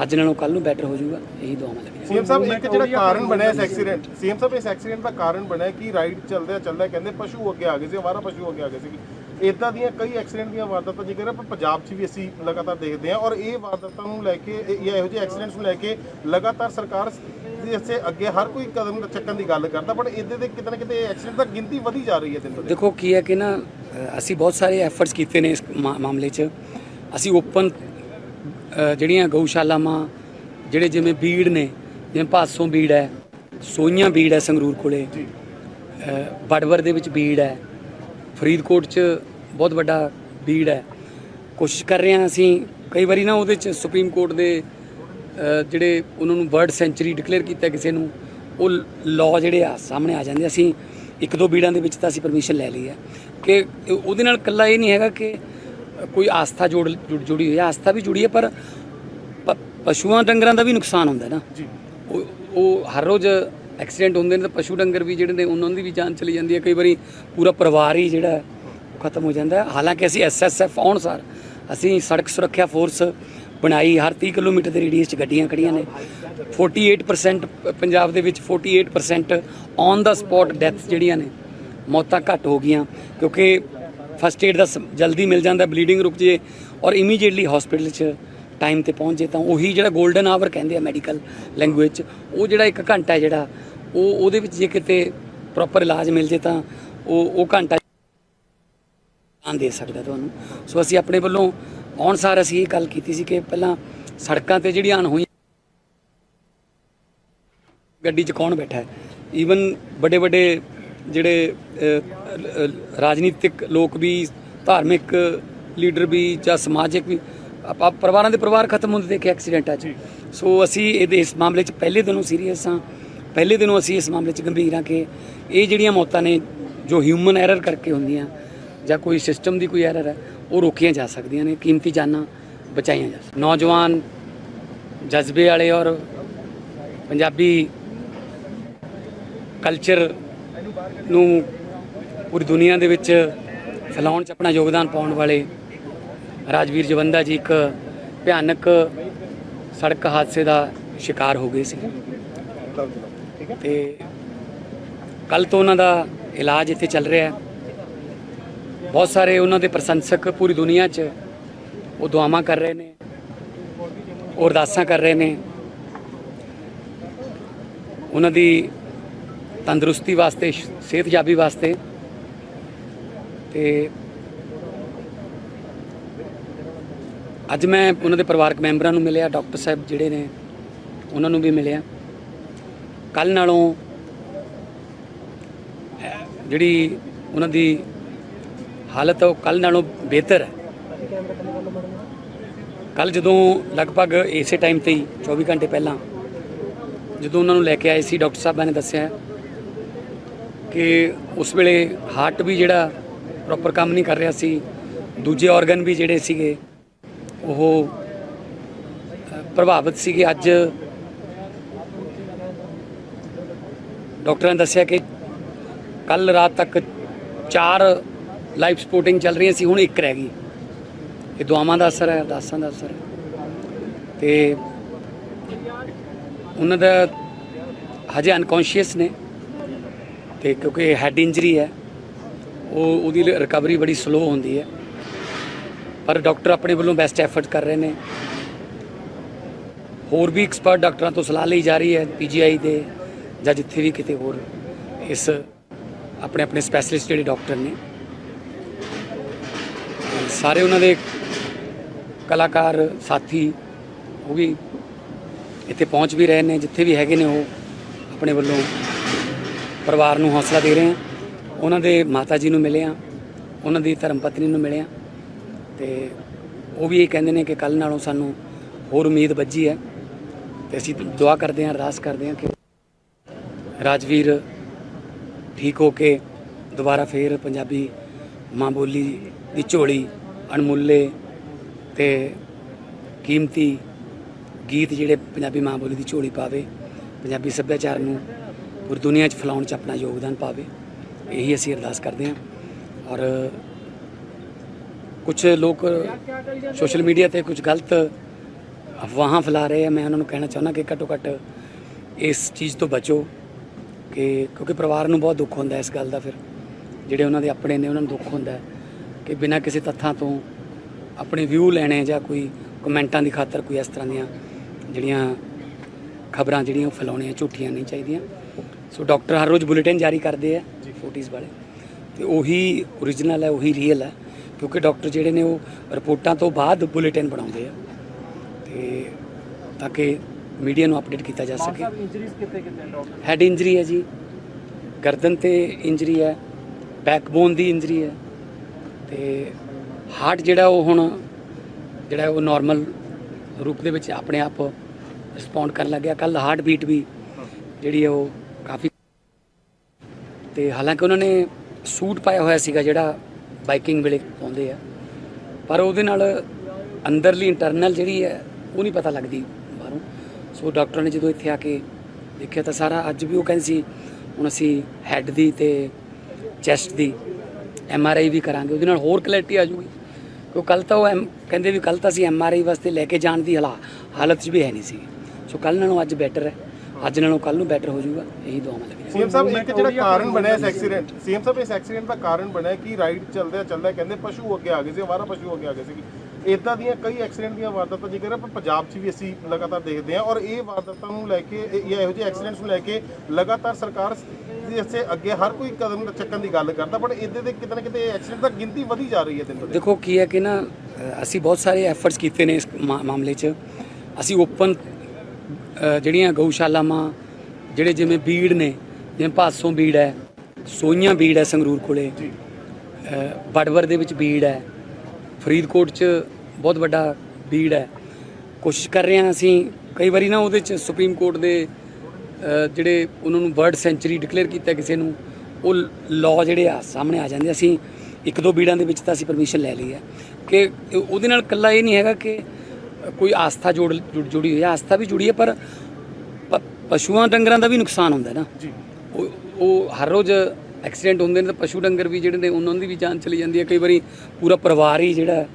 ਅੱਜ ਨਾਲੋਂ ਕੱਲ ਨੂੰ ਬੈਟਰ ਹੋ ਜਾਊਗਾ ਇਹੀ ਦੁਆਵਾਂ ਲੱਗੀਆਂ ਸੀਐਮ ਸਾਹਿਬ ਇੱਕ ਜਿਹੜਾ ਕਾਰਨ ਬਣਿਆ ਇਸ ਐਕਸੀਡੈਂਟ ਸੀਐਮ ਸਾਹਿਬ ਇਸ ਐਕਸੀਡੈਂਟ ਦਾ ਕਾਰਨ ਬਣਿਆ ਕਿ ਰਾਈਡ ਚੱਲਦਿਆਂ ਚੱਲਦਿਆਂ ਕਹਿੰਦੇ ਪਸ਼ੂ ਅੱਗੇ ਆ ਗਏ ਸੀ ਅਵਾਰਾ ਪਸ਼ੂ ਅੱਗੇ ਆ ਗਏ ਸੀ ਇਦਾਂ ਦੀਆਂ ਕਈ ਐਕਸੀਡੈਂਟ ਦੀਆਂ ਵਾਰਦਾਤਾਂ ਜਿਕਰ ਪਰ ਪੰਜਾਬ 'ਚ ਵੀ ਅਸੀਂ ਲਗਾਤਾਰ ਦੇਖਦੇ ਹਾਂ ਔਰ ਇਹ ਵਾਰਦਾਤਾਂ ਨੂੰ ਲੈ ਕੇ ਇਹ- ਜਾਂ ਇਹੋ ਜਿਹੇ ਐਕਸੀਡੈਂਟਸ ਨੂੰ ਲੈ ਕੇ ਲਗਾਤਾਰ ਸਰਕਾਰ ਦੇ ਇਸੇ ਅੱਗੇ ਹਰ ਕੋਈ ਕਦਮ ਚੱਕਣ ਦੀ ਗੱਲ ਕਰਦਾ ਪਰ ਇਹਦੇ ਦੇ ਕਿਤੇ ਨਾ ਕਿਤੇ ਐਕਸੀਡੈਂਟ ਦਾ ਗਿਣਤੀ ਵਧੀ ਜਾ ਰਹੀ ਹੈ ਦਿਨ ਬ ਦਿਨ। ਦੇਖੋ ਕੀ ਹੈ ਕਿ ਨਾ ਅਸੀਂ ਬਹੁਤ ਸਾਰੇ ਐਫਰਟਸ ਕੀਤੇ ਨੇ ਇਸ ਮਾ- ਮਾਮਲੇ 'ਚ। ਅਸੀਂ ਓਪਨ ਜਿਹੜੀਆਂ ਗਊਸ਼ਾਲਾਵਾਂ ਜਿਹੜੇ ਜਿਵੇਂ ਬੀੜ ਨੇ ਜਿਵੇਂ ਪਾਸੋਂ ਬੀੜ ਹੈ ਸੋਈਆਂ ਬੀੜ ਹੈ ਸੰਗਰੂਰ ਕੋਲੇ ਬੜਵਰ ਦੇ ਵਿੱਚ ਬੀੜ ਹੈ ਫਰੀਦਕੋਟ 'ਚ ਬਹੁਤ ਵੱਡਾ ਬੀੜ ਹੈ। ਕੋਸ਼ਿਸ਼ ਕਰ ਰਹੇ ਹਾਂ ਅਸੀਂ ਕਈ ਵਾਰੀ ਨਾ ਉਹਦੇ 'ਚ ਸੁਪਰੀਮ ਕੋਰਟ ਦੇ ਜਿਹੜੇ ਉਹਨਾਂ ਨੂੰ ਵਰਡ ਸੈਂਚੁਰੀ ਡਿਕਲੇਅਰ ਕੀਤਾ ਕਿਸੇ ਨੂੰ ਉਹ ਲਾਅ ਜਿਹੜੇ ਆ ਸਾਹਮਣੇ ਆ ਜਾਂਦੇ ਅਸੀਂ ਇੱਕ ਦੋ ਬੀੜਾਂ ਦੇ ਵਿੱਚ ਤਾਂ ਅਸੀਂ ਪਰਮਿਸ਼ਨ ਲੈ ਲਈ ਹੈ। ਕਿ ਉਹਦੇ ਨਾਲ ਇਕੱਲਾ ਇਹ ਨਹੀਂ ਹੈਗਾ ਕਿ ਕੋਈ ਆਸਥਾ ਜੋੜ ਜੁੜ- ਹੋਈ ਹੈ ਆਸਥਾ ਵੀ ਜੁੜੀ ਹੈ ਪਰ ਪਸ਼ੂਆਂ ਡੰਗਰਾਂ ਦਾ ਵੀ ਨੁਕਸਾਨ ਹੁੰਦਾ ਨਾ। ਜੀ। ਉਹ ਉਹ ਹਰ ਰੋਜ਼ ਐਕਸੀਡੈਂਟ ਹੁੰਦੇ ਨੇ ਤਾਂ ਪਸ਼ੂ ਡੰਗਰ ਵੀ ਜਿਹੜੇ ਨੇ ਉਹਨਾਂ ਦੀ ਵੀ ਜਾਨ ਚਲੀ ਜਾਂਦੀ ਹੈ। ਕਈ ਵਾਰੀ ਪੂਰਾ ਪਰਿਵਾਰ ਹੀ ਜਿਹੜਾ ਖਤਮ ਹੋ ਜਾਂਦਾ ਹੈ। ਹਾਲਾਂਕਿ ਅਸੀਂ ਐਸਐਸਐਫ ਆਉਣ ਸਾਰ ਅਸੀਂ ਸੜਕ ਸੁਰੱਖਿਆ ਫੋਰਸ ਬਣਾਈ ਹਰ 30 ਕਿਲੋਮੀਟਰ ਦੇ ਰੇਡੀਅਸ 'ਚ ਗੱਡੀਆਂ ਖੜੀਆਂ ਨੇ। 48% ਪ- ਪੰਜਾਬ ਦੇ ਵਿੱਚ 48% ਔਨ ਦਾ ਸਪੌਟ ਡੈਥ ਜਿਹੜੀਆਂ ਨੇ ਮੌਤਾਂ ਘੱਟ ਹੋ ਗਈਆਂ। ਕਿਉਂਕਿ ਫਸਟ ਏਡ ਦਾ ਸ- ਜਲਦੀ ਮਿਲ ਜਾਂਦਾ, ਬਲੀਡਿੰਗ ਰੁਕ ਜੇ ਔਰ ਇਮੀਡੀਏਟਲੀ ਹਸਪੀਟਲ 'ਚ ਟਾਈਮ ਤੇ ਪਹੁੰਚ ਜੇ ਤਾਂ ਉਹੀ ਜਿਹੜਾ 골ਡਨ ਆਵਰ ਕਹਿੰਦੇ ਆ ਮੈਡੀਕਲ ਲੈਂਗੁਏਜ 'ਚ, ਉਹ ਜਿਹੜਾ ਇੱਕ ਘੰਟਾ ਜਿਹੜਾ, ਉਹ ਉਹਦੇ ਵਿੱਚ ਜੇ ਕਿਤੇ ਪ੍ਰੋਪਰ ਇਲਾਜ ਮਿਲ ਜੇ ਤਾਂ ਉਹ ਉਹ ਘੰਟਾ ਬਿਆਨ ਦੇ ਸਕਦਾ ਤੁਹਾਨੂੰ। ਸੋ ਅਸੀਂ ਆਪਣੇ ਵੱਲੋਂ ਆਉਣ ਸਾਰ ਅਸੀਂ ਇਹ ਗੱਲ ਕੀਤੀ ਸੀ ਕਿ ਪਹਿਲਾਂ ਸੜਕਾਂ ਤੇ ਜਿਹੜੀਆਂ ਅਣਹੋਈਆਂ ਗੱਡੀ 'ਚ ਕੌਣ ਬੈਠਾ ਹੈ? ਈਵਨ ਵੱਡੇ ਵੱਡੇ ਜਿਹੜੇ ਰਾਜਨੀਤਿਕ ਲੋਕ ਵੀ ਧਾਰਮਿਕ ਲੀਡਰ ਵੀ ਜਾਂ ਸਮਾਜਿਕ ਵੀ ਆਪਾਂ ਪਰਿਵਾਰਾਂ ਦੇ ਪਰਿਵਾਰ ਖਤਮ ਹੁੰਦੇ ਦੇਖੇ ਐਕਸੀਡੈਂਟਾਂ 'ਚ ਸੋ ਅਸੀਂ ਇਹਦੇ ਇਸ ਮਾਮਲੇ 'ਚ ਪਹਿਲੇ ਦਿਨੋਂ ਸੀਰੀਅਸ ਹਾਂ। ਪਹਿਲੇ ਦਿਨੋਂ ਅਸੀਂ ਇਸ ਮਾਮਲੇ 'ਚ ਗੰਭੀਰ ਹਾਂ ਕਿ ਇਹ ਜਿਹੜੀਆਂ ਮੌਤਾਂ ਨੇ ਜੋ ਹਿਊਮਨ ਐਰਰ ਕਰਕੇ ਹੁੰਦੀਆਂ ਜਾਂ ਕੋਈ ਸਿਸਟਮ ਦੀ ਕੋਈ ਐਰਰ ਹੈ ਉਹ ਰੋਕੀਆਂ ਜਾ ਸਕਦੀਆਂ ਨੇ ਕੀਮਤੀ ਜਾਨਾਂ ਬਚਾਈਆਂ ਜਾ ਸਕਦੀਆਂ। ਨੌਜਵਾਨ ਜਜ਼ਬੇ ਵਾਲੇ ਔਰ ਪੰਜਾਬੀ ਕਲਚਰ ਨੂੰ ਪੂਰੀ ਦੁਨੀਆ ਦੇ ਵਿੱਚ ਫੈਲਾਉਣ 'ਚ ਆਪਣਾ ਯੋਗਦਾਨ ਪਾਉਣ ਵਾਲੇ ਰਾਜਵੀਰ ਜਵੰਦਾ ਜੀ ਇੱਕ ਭਿਆਨਕ ਸੜਕ ਹਾਦਸੇ ਦਾ ਸ਼ਿਕਾਰ ਹੋ ਗਏ ਸੀ ਠੀਕ ਹੈ ਤੇ ਕੱਲ ਤੋਂ ਉਹਨਾਂ ਦਾ ਇਲਾਜ ਇੱਥੇ ਚੱਲ ਰਿਹਾ ਹੈ। ਬਹੁਤ ਸਾਰੇ ਉਹਨਾਂ ਦੇ ਪ੍ਰਸ਼ੰਸਕ ਪੂਰੀ ਦੁਨੀਆ 'ਚ ਉਹ ਦੁਆਵਾਂ ਕਰ ਰਹੇ ਨੇ, ਉਹ ਅਰਦਾਸਾਂ ਕਰ ਰਹੇ ਨੇ। ਉਹਨਾਂ ਦੀ ਤੰਦਰੁਸਤੀ ਵਾਸਤੇ ਸਿਹਤਯਾਬੀ ਵਾਸਤੇ। ਤੇ ਅੱਜ ਮੈਂ ਉਹਨਾਂ ਦੇ ਪਰਿਵਾਰਕ ਮੈਂਬਰਾਂ ਨੂੰ ਮਿਲਿਆ, ਡਾਕਟਰ ਸਾਹਿਬ ਜਿਹੜੇ ਨੇ, ਉਹਨਾਂ ਨੂੰ ਵੀ ਮਿਲਿਆ। ਕੱਲ ਨਾਲੋਂ ਜਿਹੜੀ ਉਹਨਾਂ ਦੀ ਹਾਲਤ ਉਹ ਕੱਲ ਨਾਲੋਂ ਬਿਹਤਰ ਹੈ। ਕੱਲ ਜਦੋਂ ਲਗਭਗ ਇਸੇ ਟਾਈਮ ਤੇ ਹੀ 24 ਘੰਟੇ ਪਹਿਲਾਂ, ਜਦੋਂ ਉਹਨਾਂ ਨੂੰ ਲੈ ਕੇ ਆਏ ਸੀ, ਡਾਕਟਰ ਸਾਹਿਬਾਂ ਨੇ ਦੱਸਿਆ ਕਿ ਉਸ ਵੇਲੇ ਹਾਰਟ ਵੀ ਜਿਹੜਾ ਪ੍ਰੋਪਰ ਕੰਮ ਨਹੀਂ ਕਰ ਰਿਹਾ ਸੀ, ਦੂਜੇ ਆਰਗਨ ਵੀ ਜਿਹੜੇ ਸੀਗੇ, ਉਹ ਪ੍ਰਭਾਵਿਤ ਸੀਗੇ। ਅੱਜ ਡਾਕਟਰਾਂ ਨੇ ਦੱਸਿਆ ਕਿ ਕੱਲ ਰਾਤ ਤੱਕ ਚਾਰ ਲਾਈਫ ਸਪੋਰਟਿੰਗ ਚੱਲ ਰਹੀਆਂ ਸੀ, ਹੁਣ ਇੱਕ ਰਹਿ ਗਈ। ਇਹ ਦੁਆਵਾਂ ਦਾ ਅਸਰ ਹੈ, ਅਰਦਾਸਾਂ ਦਾ ਅਸਰ ਹੈ। ਤੇ ਉਹਨਾਂ ਦਾ ਹਜੇ ਅਨਕੌਂਸ਼ੀਅਸ ਨੇ। ਤੇ ਕਿਉਂਕਿ ਹੈਡ ਇੰਜਰੀ ਹੈ, ਉਹ ਉਹਦੀ ਰਿਕਵਰੀ ਬੜੀ ਸਲੋ ਹੁੰਦੀ ਹੈ। ਪਰ ਡਾਕਟਰ ਆਪਣੇ ਵੱਲੋਂ ਬੈਸਟ ਐਫਰਟ ਕਰ ਰਹੇ ਨੇ। ਹੋਰ ਵੀ ਐਕਸਪਰਟ ਡਾਕਟਰਾਂ ਤੋਂ ਸਲਾਹ ਲਈ ਜਾ ਰਹੀ ਹੈ ਪੀਜੀਆਈ ਦੇ ਜਾਂ ਜਿੱਥੇ ਵੀ ਕਿਤੇ ਹੋਰ ਇਸ ਆਪਣੇ ਆਪਣੇ ਸਪੈਸ਼ਲਿਸਟ ਜਿਹੜੇ ਡਾਕਟਰ ਨੇ। ਸਾਰੇ ਉਹਨਾਂ ਦੇ ਕਲਾਕਾਰ, ਸਾਥੀ ਉਹ ਵੀ ਇੱਥੇ ਪਹੁੰਚ ਵੀ ਰਹੇ ਨੇ, ਜਿੱਥੇ ਵੀ ਹੈਗੇ ਨੇ ਉਹ ਆਪਣੇ ਵੱਲੋਂ ਪਰਿਵਾਰ ਨੂੰ ਹੌਸਲਾ ਦੇ ਰਹੇ ਹਾਂ। ਉਹਨਾਂ ਦੇ ਮਾਤਾ ਜੀ ਨੂੰ ਮਿਲੇ ਆ ਉਹਨਾਂ ਦੀ ਧਰਮ ਪਤਨੀ ਨੂੰ ਮਿਲੇ ਆ ਤੇ ਉਹ ਵੀ ਇਹ ਕਹਿੰਦੇ ਨੇ ਕਿ ਕੱਲ ਨਾਲੋਂ ਸਾਨੂੰ ਹੋਰ ਉਮੀਦ ਵੱਜੀ ਹੈ। ਤੇ ਅਸੀਂ ਦੁਆ ਕਰਦੇ ਹਾਂ, ਅਰਦਾਸ ਕਰਦੇ ਹਾਂ ਕਿ ਰਾਜਵੀਰ ਠੀਕ ਹੋ ਕੇ ਦੁਬਾਰਾ ਫੇਰ ਪੰਜਾਬੀ ਮਾਂ ਬੋਲੀ ਦੀ ਝੋਲੀ ਅਣਮੁੱਲੇ ਤੇ ਕੀਮਤੀ ਗੀਤ ਜਿਹੜੇ ਪੰਜਾਬੀ ਮਾਂ ਬੋਲੀ ਦੀ ਝੋਲੀ ਪਾਵੇ, ਪੰਜਾਬੀ ਸੱਭਿਆਚਾਰ ਨੂੰ ਪੂਰੀ ਦੁਨੀਆ 'ਚ ਫੈਲਾਉਣ 'ਚ ਆਪਣਾ ਯੋਗਦਾਨ ਪਾਵੇ, ਇਹੀ ਅਸੀਂ ਅਰਦਾਸ ਕਰਦੇ ਹਾਂ। ਔਰ ਕੁਝ ਲੋਕ ਸੋਸ਼ਲ ਮੀਡੀਆ ਤੇ ਕੁਝ ਗਲਤ ਅਫਵਾਹਾਂ ਫੈਲਾ ਰਹੇ ਆ, ਮੈਂ ਉਹਨਾਂ ਨੂੰ ਕਹਿਣਾ ਚਾਹੁੰਦਾ ਕਿ ਘੱਟੋ ਘੱਟ ਇਸ ਚੀਜ਼ ਤੋਂ ਬਚੋ ਕਿ ਕਿਉਂਕਿ ਪਰਿਵਾਰ ਨੂੰ ਬਹੁਤ ਦੁੱਖ ਹੁੰਦਾ ਇਸ ਗੱਲ ਦਾ ਫਿਰ, ਜਿਹੜੇ ਉਹਨਾਂ ਦੇ ਆਪਣੇ ਨੇ ਉਹਨਾਂ ਨੂੰ ਦੁੱਖ ਹੁੰਦਾ ਕਿ ਬਿਨਾਂ ਕਿਸੇ ਤੱਥਾਂ ਤੋਂ ਆਪਣੇ ਵਿਊ ਲੈਣੇ ਜਾਂ ਕੋਈ ਕਮੈਂਟਾਂ ਦੀ ਖਾਤਰ ਕੋਈ ਇਸ ਤਰ੍ਹਾਂ ਦੀਆਂ ਜਿਹੜੀਆਂ ਖਬਰਾਂ ਜਿਹੜੀਆਂ ਉਹ ਫੈਲਾਉਣੀਆਂ ਝੂਠੀਆਂ ਨਹੀਂ ਚਾਹੀਦੀਆਂ। ਸੋ ਡਾਕਟਰ ਹਰ ਰੋਜ਼ ਬੁਲੇਟਿਨ ਜਾਰੀ ਕਰਦੇ ਆ ਫੋਟੀਜ਼ ਵਾਲੇ। ਤੇ ਉਹੀ ਓਰੀਜਨਲ ਹੈ ਉਹੀ ਰੀਅਲ ਹੈ ਕਿਉਂਕਿ ਡਾਕਟਰ ਜਿਹੜੇ ਨੇ ਉਹ ਰਿਪੋਰਟਾਂ ਤੋਂ ਬਾਅਦ ਬੁਲੇਟਿਨ ਬਣਾਉਂਦੇ ਆ। ਤੇ ਤਾਂ ਕਿ ਮੀਡੀਆ ਨੂੰ ਅਪਡੇਟ ਕੀਤਾ ਜਾ ਸਕੇ। Injuries doctor? ਹੈਡ ਇੰਜਰੀ ਹੈ ਜੀ ਗਰਦਨ ਤੇ ਇੰਜਰੀ ਹੈ ਬੈਕਬੋਨ ਦੀ ਇੰਜਰੀ ਹੈ ਤੇ ਹਾਰਟ ਜਿਹੜਾ ਉਹ ਹੁਣ ਜਿਹੜਾ ਉਹ ਨਾਰਮਲ ਰੂਪ ਦੇ ਵਿੱਚ ਆਪਣੇ ਆਪ ਰਿਸਪੌਂਡ ਕਰਨ ਲੱਗਿਆ। ਕੱਲ ਹਾਰਟ ਬੀਟ ਵੀ ਜਿਹੜੀ ਹੈ ਉਹ ਕਾਫੀ ਤੇ ਹਾਲਾਂਕਿ ਉਹਨਾਂ ਨੇ ਸੂਟ ਪਾਇਆ ਹੋਇਆ ਸੀਗਾ ਜਿਹੜਾ ਬਾਈਕਿੰਗ ਵੇਲੇ ਪਾਉਂਦੇ ਆ, ਪਰ ਉਹਦੇ ਨਾਲ ਅੰਦਰਲੀ ਇੰਟਰਨਲ ਜਿਹੜੀ ਹੈ, ਉਹ ਨਹੀਂ ਪਤਾ ਲੱਗਦੀ ਬਾਹਰੋਂ। ਸੋ ਡਾਕਟਰਾਂ ਨੇ ਜਦੋਂ ਇੱਥੇ ਆ ਕੇ ਦੇਖਿਆ ਤਾਂ ਸਾਰਾ ਅੱਜ ਵੀ ਉਹ ਕਹਿੰਦੇ ਸੀ, ਹੁਣ ਅਸੀਂ ਹੈੱਡ ਦੀ ਤੇ ਚੈਸਟ ਦੀ ਐਮ ਆਰ ਆਈ ਵੀ ਕਰਾਂਗੇ, ਉਹਦੇ ਨਾਲ ਹੋਰ ਕਲੈਰਿਟੀ ਆ ਜੂਗੀ ਕਿਉਂ ਕੱਲ ਤਾਂ ਉਹ ਐਮ- ਕਹਿੰਦੇ ਵੀ ਕੱਲ ਤਾਂ ਅਸੀਂ ਐਮ ਆਰ ਆਈ ਵਾਸਤੇ ਲੈ ਕੇ ਜਾਣ ਦੀ ਹਾਲਾ, ਹਾਲਤ 'ਚ ਵੀ ਹੈ ਨਹੀਂ ਸੀ। ਸੋ ਕੱਲ ਨਾਲੋਂ ਅੱਜ ਬੈਟਰ ਹੈ। ਅੱਜ ਨਾਲੋਂ ਕੱਲ ਨੂੰ ਬੈਟਰ ਹੋ ਜਾਊਗਾ ਇਹੀ ਦੁਆਵਾਂ ਲੱਗੀਆਂ ਸੀਐਮ ਸਾਹਿਬ ਇੱਕ ਜਿਹੜਾ ਕਾਰਨ ਬਣਿਆ ਇਸ ਐਕਸੀਡੈਂਟ ਸੀਐਮ ਸਾਹਿਬ ਇਸ ਐਕਸੀਡੈਂਟ ਦਾ ਕਾਰਨ ਬਣਿਆ ਕਿ ਰਾਈਡ ਚੱਲਦਿਆਂ ਚੱਲਦਿਆਂ ਕਹਿੰਦੇ ਪਸ਼ੂ ਅੱਗੇ ਆ ਗਏ ਸੀ ਅਵਾਰਾ ਪਸ਼ੂ ਅੱਗੇ ਆ ਗਏ ਸੀ ਇਦਾਂ ਦੀਆਂ ਕਈ ਐਕਸੀਡੈਂਟ ਦੀਆਂ ਵਾਰਦਾਤਾਂ ਜ਼ਿਕਰ ਪਰ ਪੰਜਾਬ 'ਚ ਵੀ ਅਸੀਂ ਲਗਾਤਾਰ ਦੇਖਦੇ ਹਾਂ ਔਰ ਇਹ ਵਾਰਦਾਤਾਂ ਨੂੰ ਲੈ ਕੇ ਇਹ- ਜਾਂ ਇਹੋ ਜਿਹੇ ਐਕਸੀਡੈਂਟਸ ਨੂੰ ਲੈ ਕੇ ਲਗਾਤਾਰ ਸਰਕਾਰ ਦੇ ਸੇ ਅੱਗੇ ਹਰ ਕੋਈ ਕਦਮ ਚੱਕਣ ਦੀ ਗੱਲ ਕਰਦਾ ਬਟ ਇਹਦੇ ਦੇ ਕਿਤੇ ਨਾ ਕਿਤੇ ਐਕਸੀਡੈਂਟ ਦਾ ਗਿਣਤੀ ਵਧੀ ਜਾ ਰਹੀ ਹੈ ਦਿਨ ਤੋਂ ਦਿਨ। ਦੇਖੋ ਕੀ ਹੈ ਕਿ ਨਾ ਅ, ਅਸੀਂ ਬਹੁਤ ਸਾਰੇ ਐਫਰਟਸ ਕੀਤੇ ਨੇ ਇਸ ਮਾ- ਮਾਮਲੇ 'ਚ। ਅਸੀਂ ਓਪਨ ਜਿਹੜੀਆਂ ਗਊਸ਼ਾਲਾਵਾਂ ਜਿਹੜੇ ਜਿਵੇਂ ਬੀੜ ਨੇ ਜਿਵੇਂ ਭਾਸੋਂ ਬੀੜ ਹੈ ਸੋਈਆਂ ਬੀੜ ਹੈ ਸੰਗਰੂਰ ਕੋਲੇ ਬੜਵਰ ਦੇ ਵਿੱਚ ਬੀੜ ਹੈ ਫਰੀਦਕੋਟ 'ਚ ਬਹੁਤ ਵੱਡਾ ਬੀੜ ਹੈ। ਕੋਸ਼ਿਸ਼ ਕਰ ਰਹੇ ਹਾਂ ਅਸੀਂ ਕਈ ਵਾਰੀ ਨਾ ਉਹਦੇ 'ਚ ਸੁਪਰੀਮ ਕੋਰਟ ਦੇ ਜਿਹੜੇ ਉਹਨਾਂ ਨੂੰ ਵਰਡ ਸੈਂਚੁਰੀ ਡਿਕਲੇਅਰ ਕੀਤਾ ਕਿਸੇ ਨੂੰ ਉਹ ਲਾਅ ਜਿਹੜੇ ਆ ਸਾਹਮਣੇ ਆ ਜਾਂਦੇ ਅਸੀਂ ਇੱਕ ਦੋ ਬੀੜਾਂ ਦੇ ਵਿੱਚ ਤਾਂ ਅਸੀਂ ਪਰਮਿਸ਼ਨ ਲੈ ਲਈ ਹੈ। ਕਿ ਉਹਦੇ ਨਾਲ ਕੱਲਾ ਇਹ ਨਹੀਂ ਹੈਗਾ ਕਿ ਕੋਈ ਆਸਥਾ ਜੋੜ ਜੁੜ- ਹੋਈ ਹੈ ਆਸਥਾ ਵੀ ਜੁੜੀ ਹੈ ਪਰ ਪਸ਼ੂਆਂ ਡੰਗਰਾਂ ਦਾ ਵੀ ਨੁਕਸਾਨ ਹੁੰਦਾ ਨਾ। ਜੀ। ਉਹ ਉਹ ਹਰ ਰੋਜ਼ ਐਕਸੀਡੈਂਟ ਹੁੰਦੇ ਨੇ ਤਾਂ ਪਸ਼ੂ ਡੰਗਰ ਵੀ ਜਿਹੜੇ ਨੇ ਉਹਨਾਂ ਦੀ ਵੀ ਜਾਨ ਚਲੀ ਜਾਂਦੀ ਹੈ। ਕਈ ਵਾਰੀ ਪੂਰਾ ਪਰਿਵਾਰ ਹੀ ਜਿਹੜਾ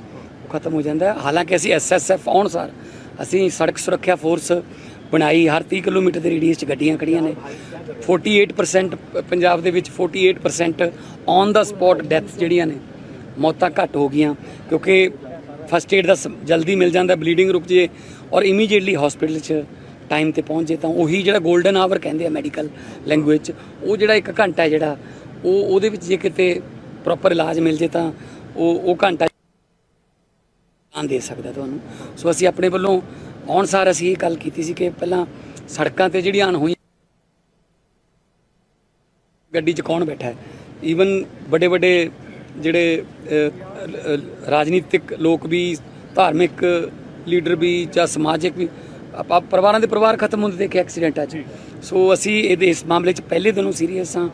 ਉਹ ਖਤਮ ਹੋ ਜਾਂਦਾ ਹੈ। ਹਾਲਾਂਕਿ ਅਸੀਂ ਐਸਐਸਐਫ ਆਉਣ ਸਾਰ ਅਸੀਂ ਸੜਕ ਸੁਰੱਖਿਆ ਫੋਰਸ ਬਣਾਈ ਹਰ 30 ਕਿਲੋਮੀਟਰ ਦੇ ਰੇਡੀਅਸ 'ਚ ਗੱਡੀਆਂ ਖੜੀਆਂ ਨੇ। 48% ਪ- ਪੰਜਾਬ ਦੇ ਵਿੱਚ 48% ਔਨ ਦਾ ਸਪੌਟ ਡੈਥ ਜਿਹੜੀਆਂ ਨੇ ਮੌਤਾਂ ਘੱਟ ਹੋ ਗਈਆਂ। ਕਿਉਂਕਿ ਫਸਟ ਏਡ ਦਾ ਸ- ਜਲਦੀ ਮਿਲ ਜਾਂਦਾ, ਬਲੀਡਿੰਗ ਰੁਕ ਜੇ ਔਰ ਇਮੀਡੀਏਟਲੀ ਹਸਪੀਟਲ 'ਚ ਟਾਈਮ ਤੇ ਪਹੁੰਚ ਜੇ ਤਾਂ ਉਹੀ ਜਿਹੜਾ 골ਡਨ ਆਵਰ ਕਹਿੰਦੇ ਆ ਮੈਡੀਕਲ ਲੈਂਗੁਏਜ 'ਚ, ਉਹ ਜਿਹੜਾ ਇੱਕ ਘੰਟਾ ਜਿਹੜਾ, ਉਹ, ਉਹਦੇ ਵਿੱਚ ਜੇ ਕਿਤੇ ਪ੍ਰੋਪਰ ਇਲਾਜ ਮਿਲ ਜੇ ਤਾਂ ਉਹ ਉਹ ਘੰਟਾ ਜਾਨ ਦੇ ਸਕਦਾ ਤੁਹਾਨੂੰ। ਸੋ ਅਸੀਂ ਆਪਣੇ ਵੱਲੋਂ ਆਉਣ ਸਾਰ ਅਸੀਂ ਇਹ ਗੱਲ ਕੀਤੀ ਸੀ ਕਿ ਪਹਿਲਾਂ ਸੜਕਾਂ ਤੇ ਜਿਹੜੀਆਂ ਅਣਹੋਈਆਂ ਗੱਡੀ 'ਚ ਕੌਣ ਬੈਠਾ ਹੈ? ਈਵਨ ਵੱਡੇ ਵੱਡੇ ਜਿਹੜੇ ਰਾਜਨੀਤਿਕ ਲੋਕ ਵੀ, ਧਾਰਮਿਕ ਲੀਡਰ ਵੀ ਜਾਂ ਸਮਾਜਿਕ ਵੀ, ਆਪਾਂ ਪਰਿਵਾਰਾਂ ਦੇ ਪਰਿਵਾਰ ਖਤਮ ਹੁੰਦੇ ਦੇਖੇ ਐਕਸੀਡੈਂਟਾਂ 'ਚ ਸੋ ਅਸੀਂ ਇਹਦੇ ਇਸ ਮਾਮਲੇ 'ਚ ਪਹਿਲੇ ਦਿਨੋਂ ਸੀਰੀਅਸ ਹਾਂ।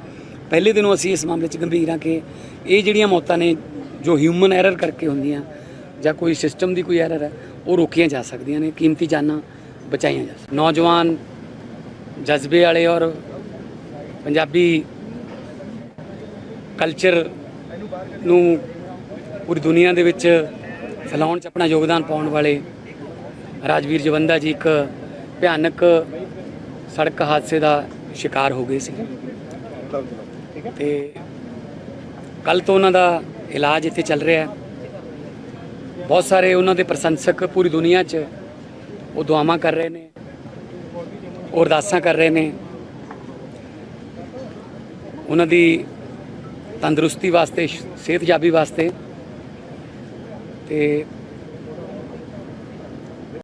ਪਹਿਲੇ ਦਿਨੋਂ ਅਸੀਂ ਇਸ ਮਾਮਲੇ 'ਚ ਗੰਭੀਰ ਹਾਂ ਕਿ ਇਹ ਜਿਹੜੀਆਂ ਮੌਤਾਂ ਨੇ, ਜੋ ਹਿਊਮਨ ਐਰਰ ਕਰਕੇ ਹੁੰਦੀਆਂ, ਜਾਂ ਕੋਈ ਸਿਸਟਮ ਦੀ ਕੋਈ ਐਰਰ ਹੈ, ਉਹ ਰੋਕੀਆਂ ਜਾ ਸਕਦੀਆਂ ਨੇ, ਕੀਮਤੀ ਜਾਨਾਂ ਬਚਾਈਆਂ ਜਾ ਸਕਦੀਆਂ। ਨੌਜਵਾਨ ਜਜ਼ਬੇ ਵਾਲੇ ਔਰ ਪੰਜਾਬੀ ਕਲਚਰ ਨੂੰ ਪੂਰੀ ਦੁਨੀਆ ਦੇ ਵਿੱਚ ਫੈਲਾਉਣ 'ਚ ਆਪਣਾ ਯੋਗਦਾਨ ਪਾਉਣ ਵਾਲੇ ਰਾਜਵੀਰ ਜਵੰਦਾ ਜੀ ਇੱਕ ਭਿਆਨਕ ਸੜਕ ਹਾਦਸੇ ਦਾ ਸ਼ਿਕਾਰ ਹੋ ਗਏ ਸੀ। ਠੀਕ ਹੈ ਤੇ ਕੱਲ ਤੋਂ ਉਹਨਾਂ ਦਾ ਇਲਾਜ ਇੱਥੇ ਚੱਲ ਰਿਹਾ ਹੈ। ਬਹੁਤ ਸਾਰੇ ਉਹਨਾਂ ਦੇ ਪ੍ਰਸ਼ੰਸਕ ਪੂਰੀ ਦੁਨੀਆ 'ਚ ਉਹ ਦੁਆਵਾਂ ਕਰ ਰਹੇ ਨੇ, ਉਹ ਅਰਦਾਸਾਂ ਕਰ ਰਹੇ ਨੇ। ਉਹਨਾਂ ਦੀ ਤੰਦਰੁਸਤੀ ਵਾਸਤੇ ਸਿਹਤਯਾਬੀ ਵਾਸਤੇ। ਤੇ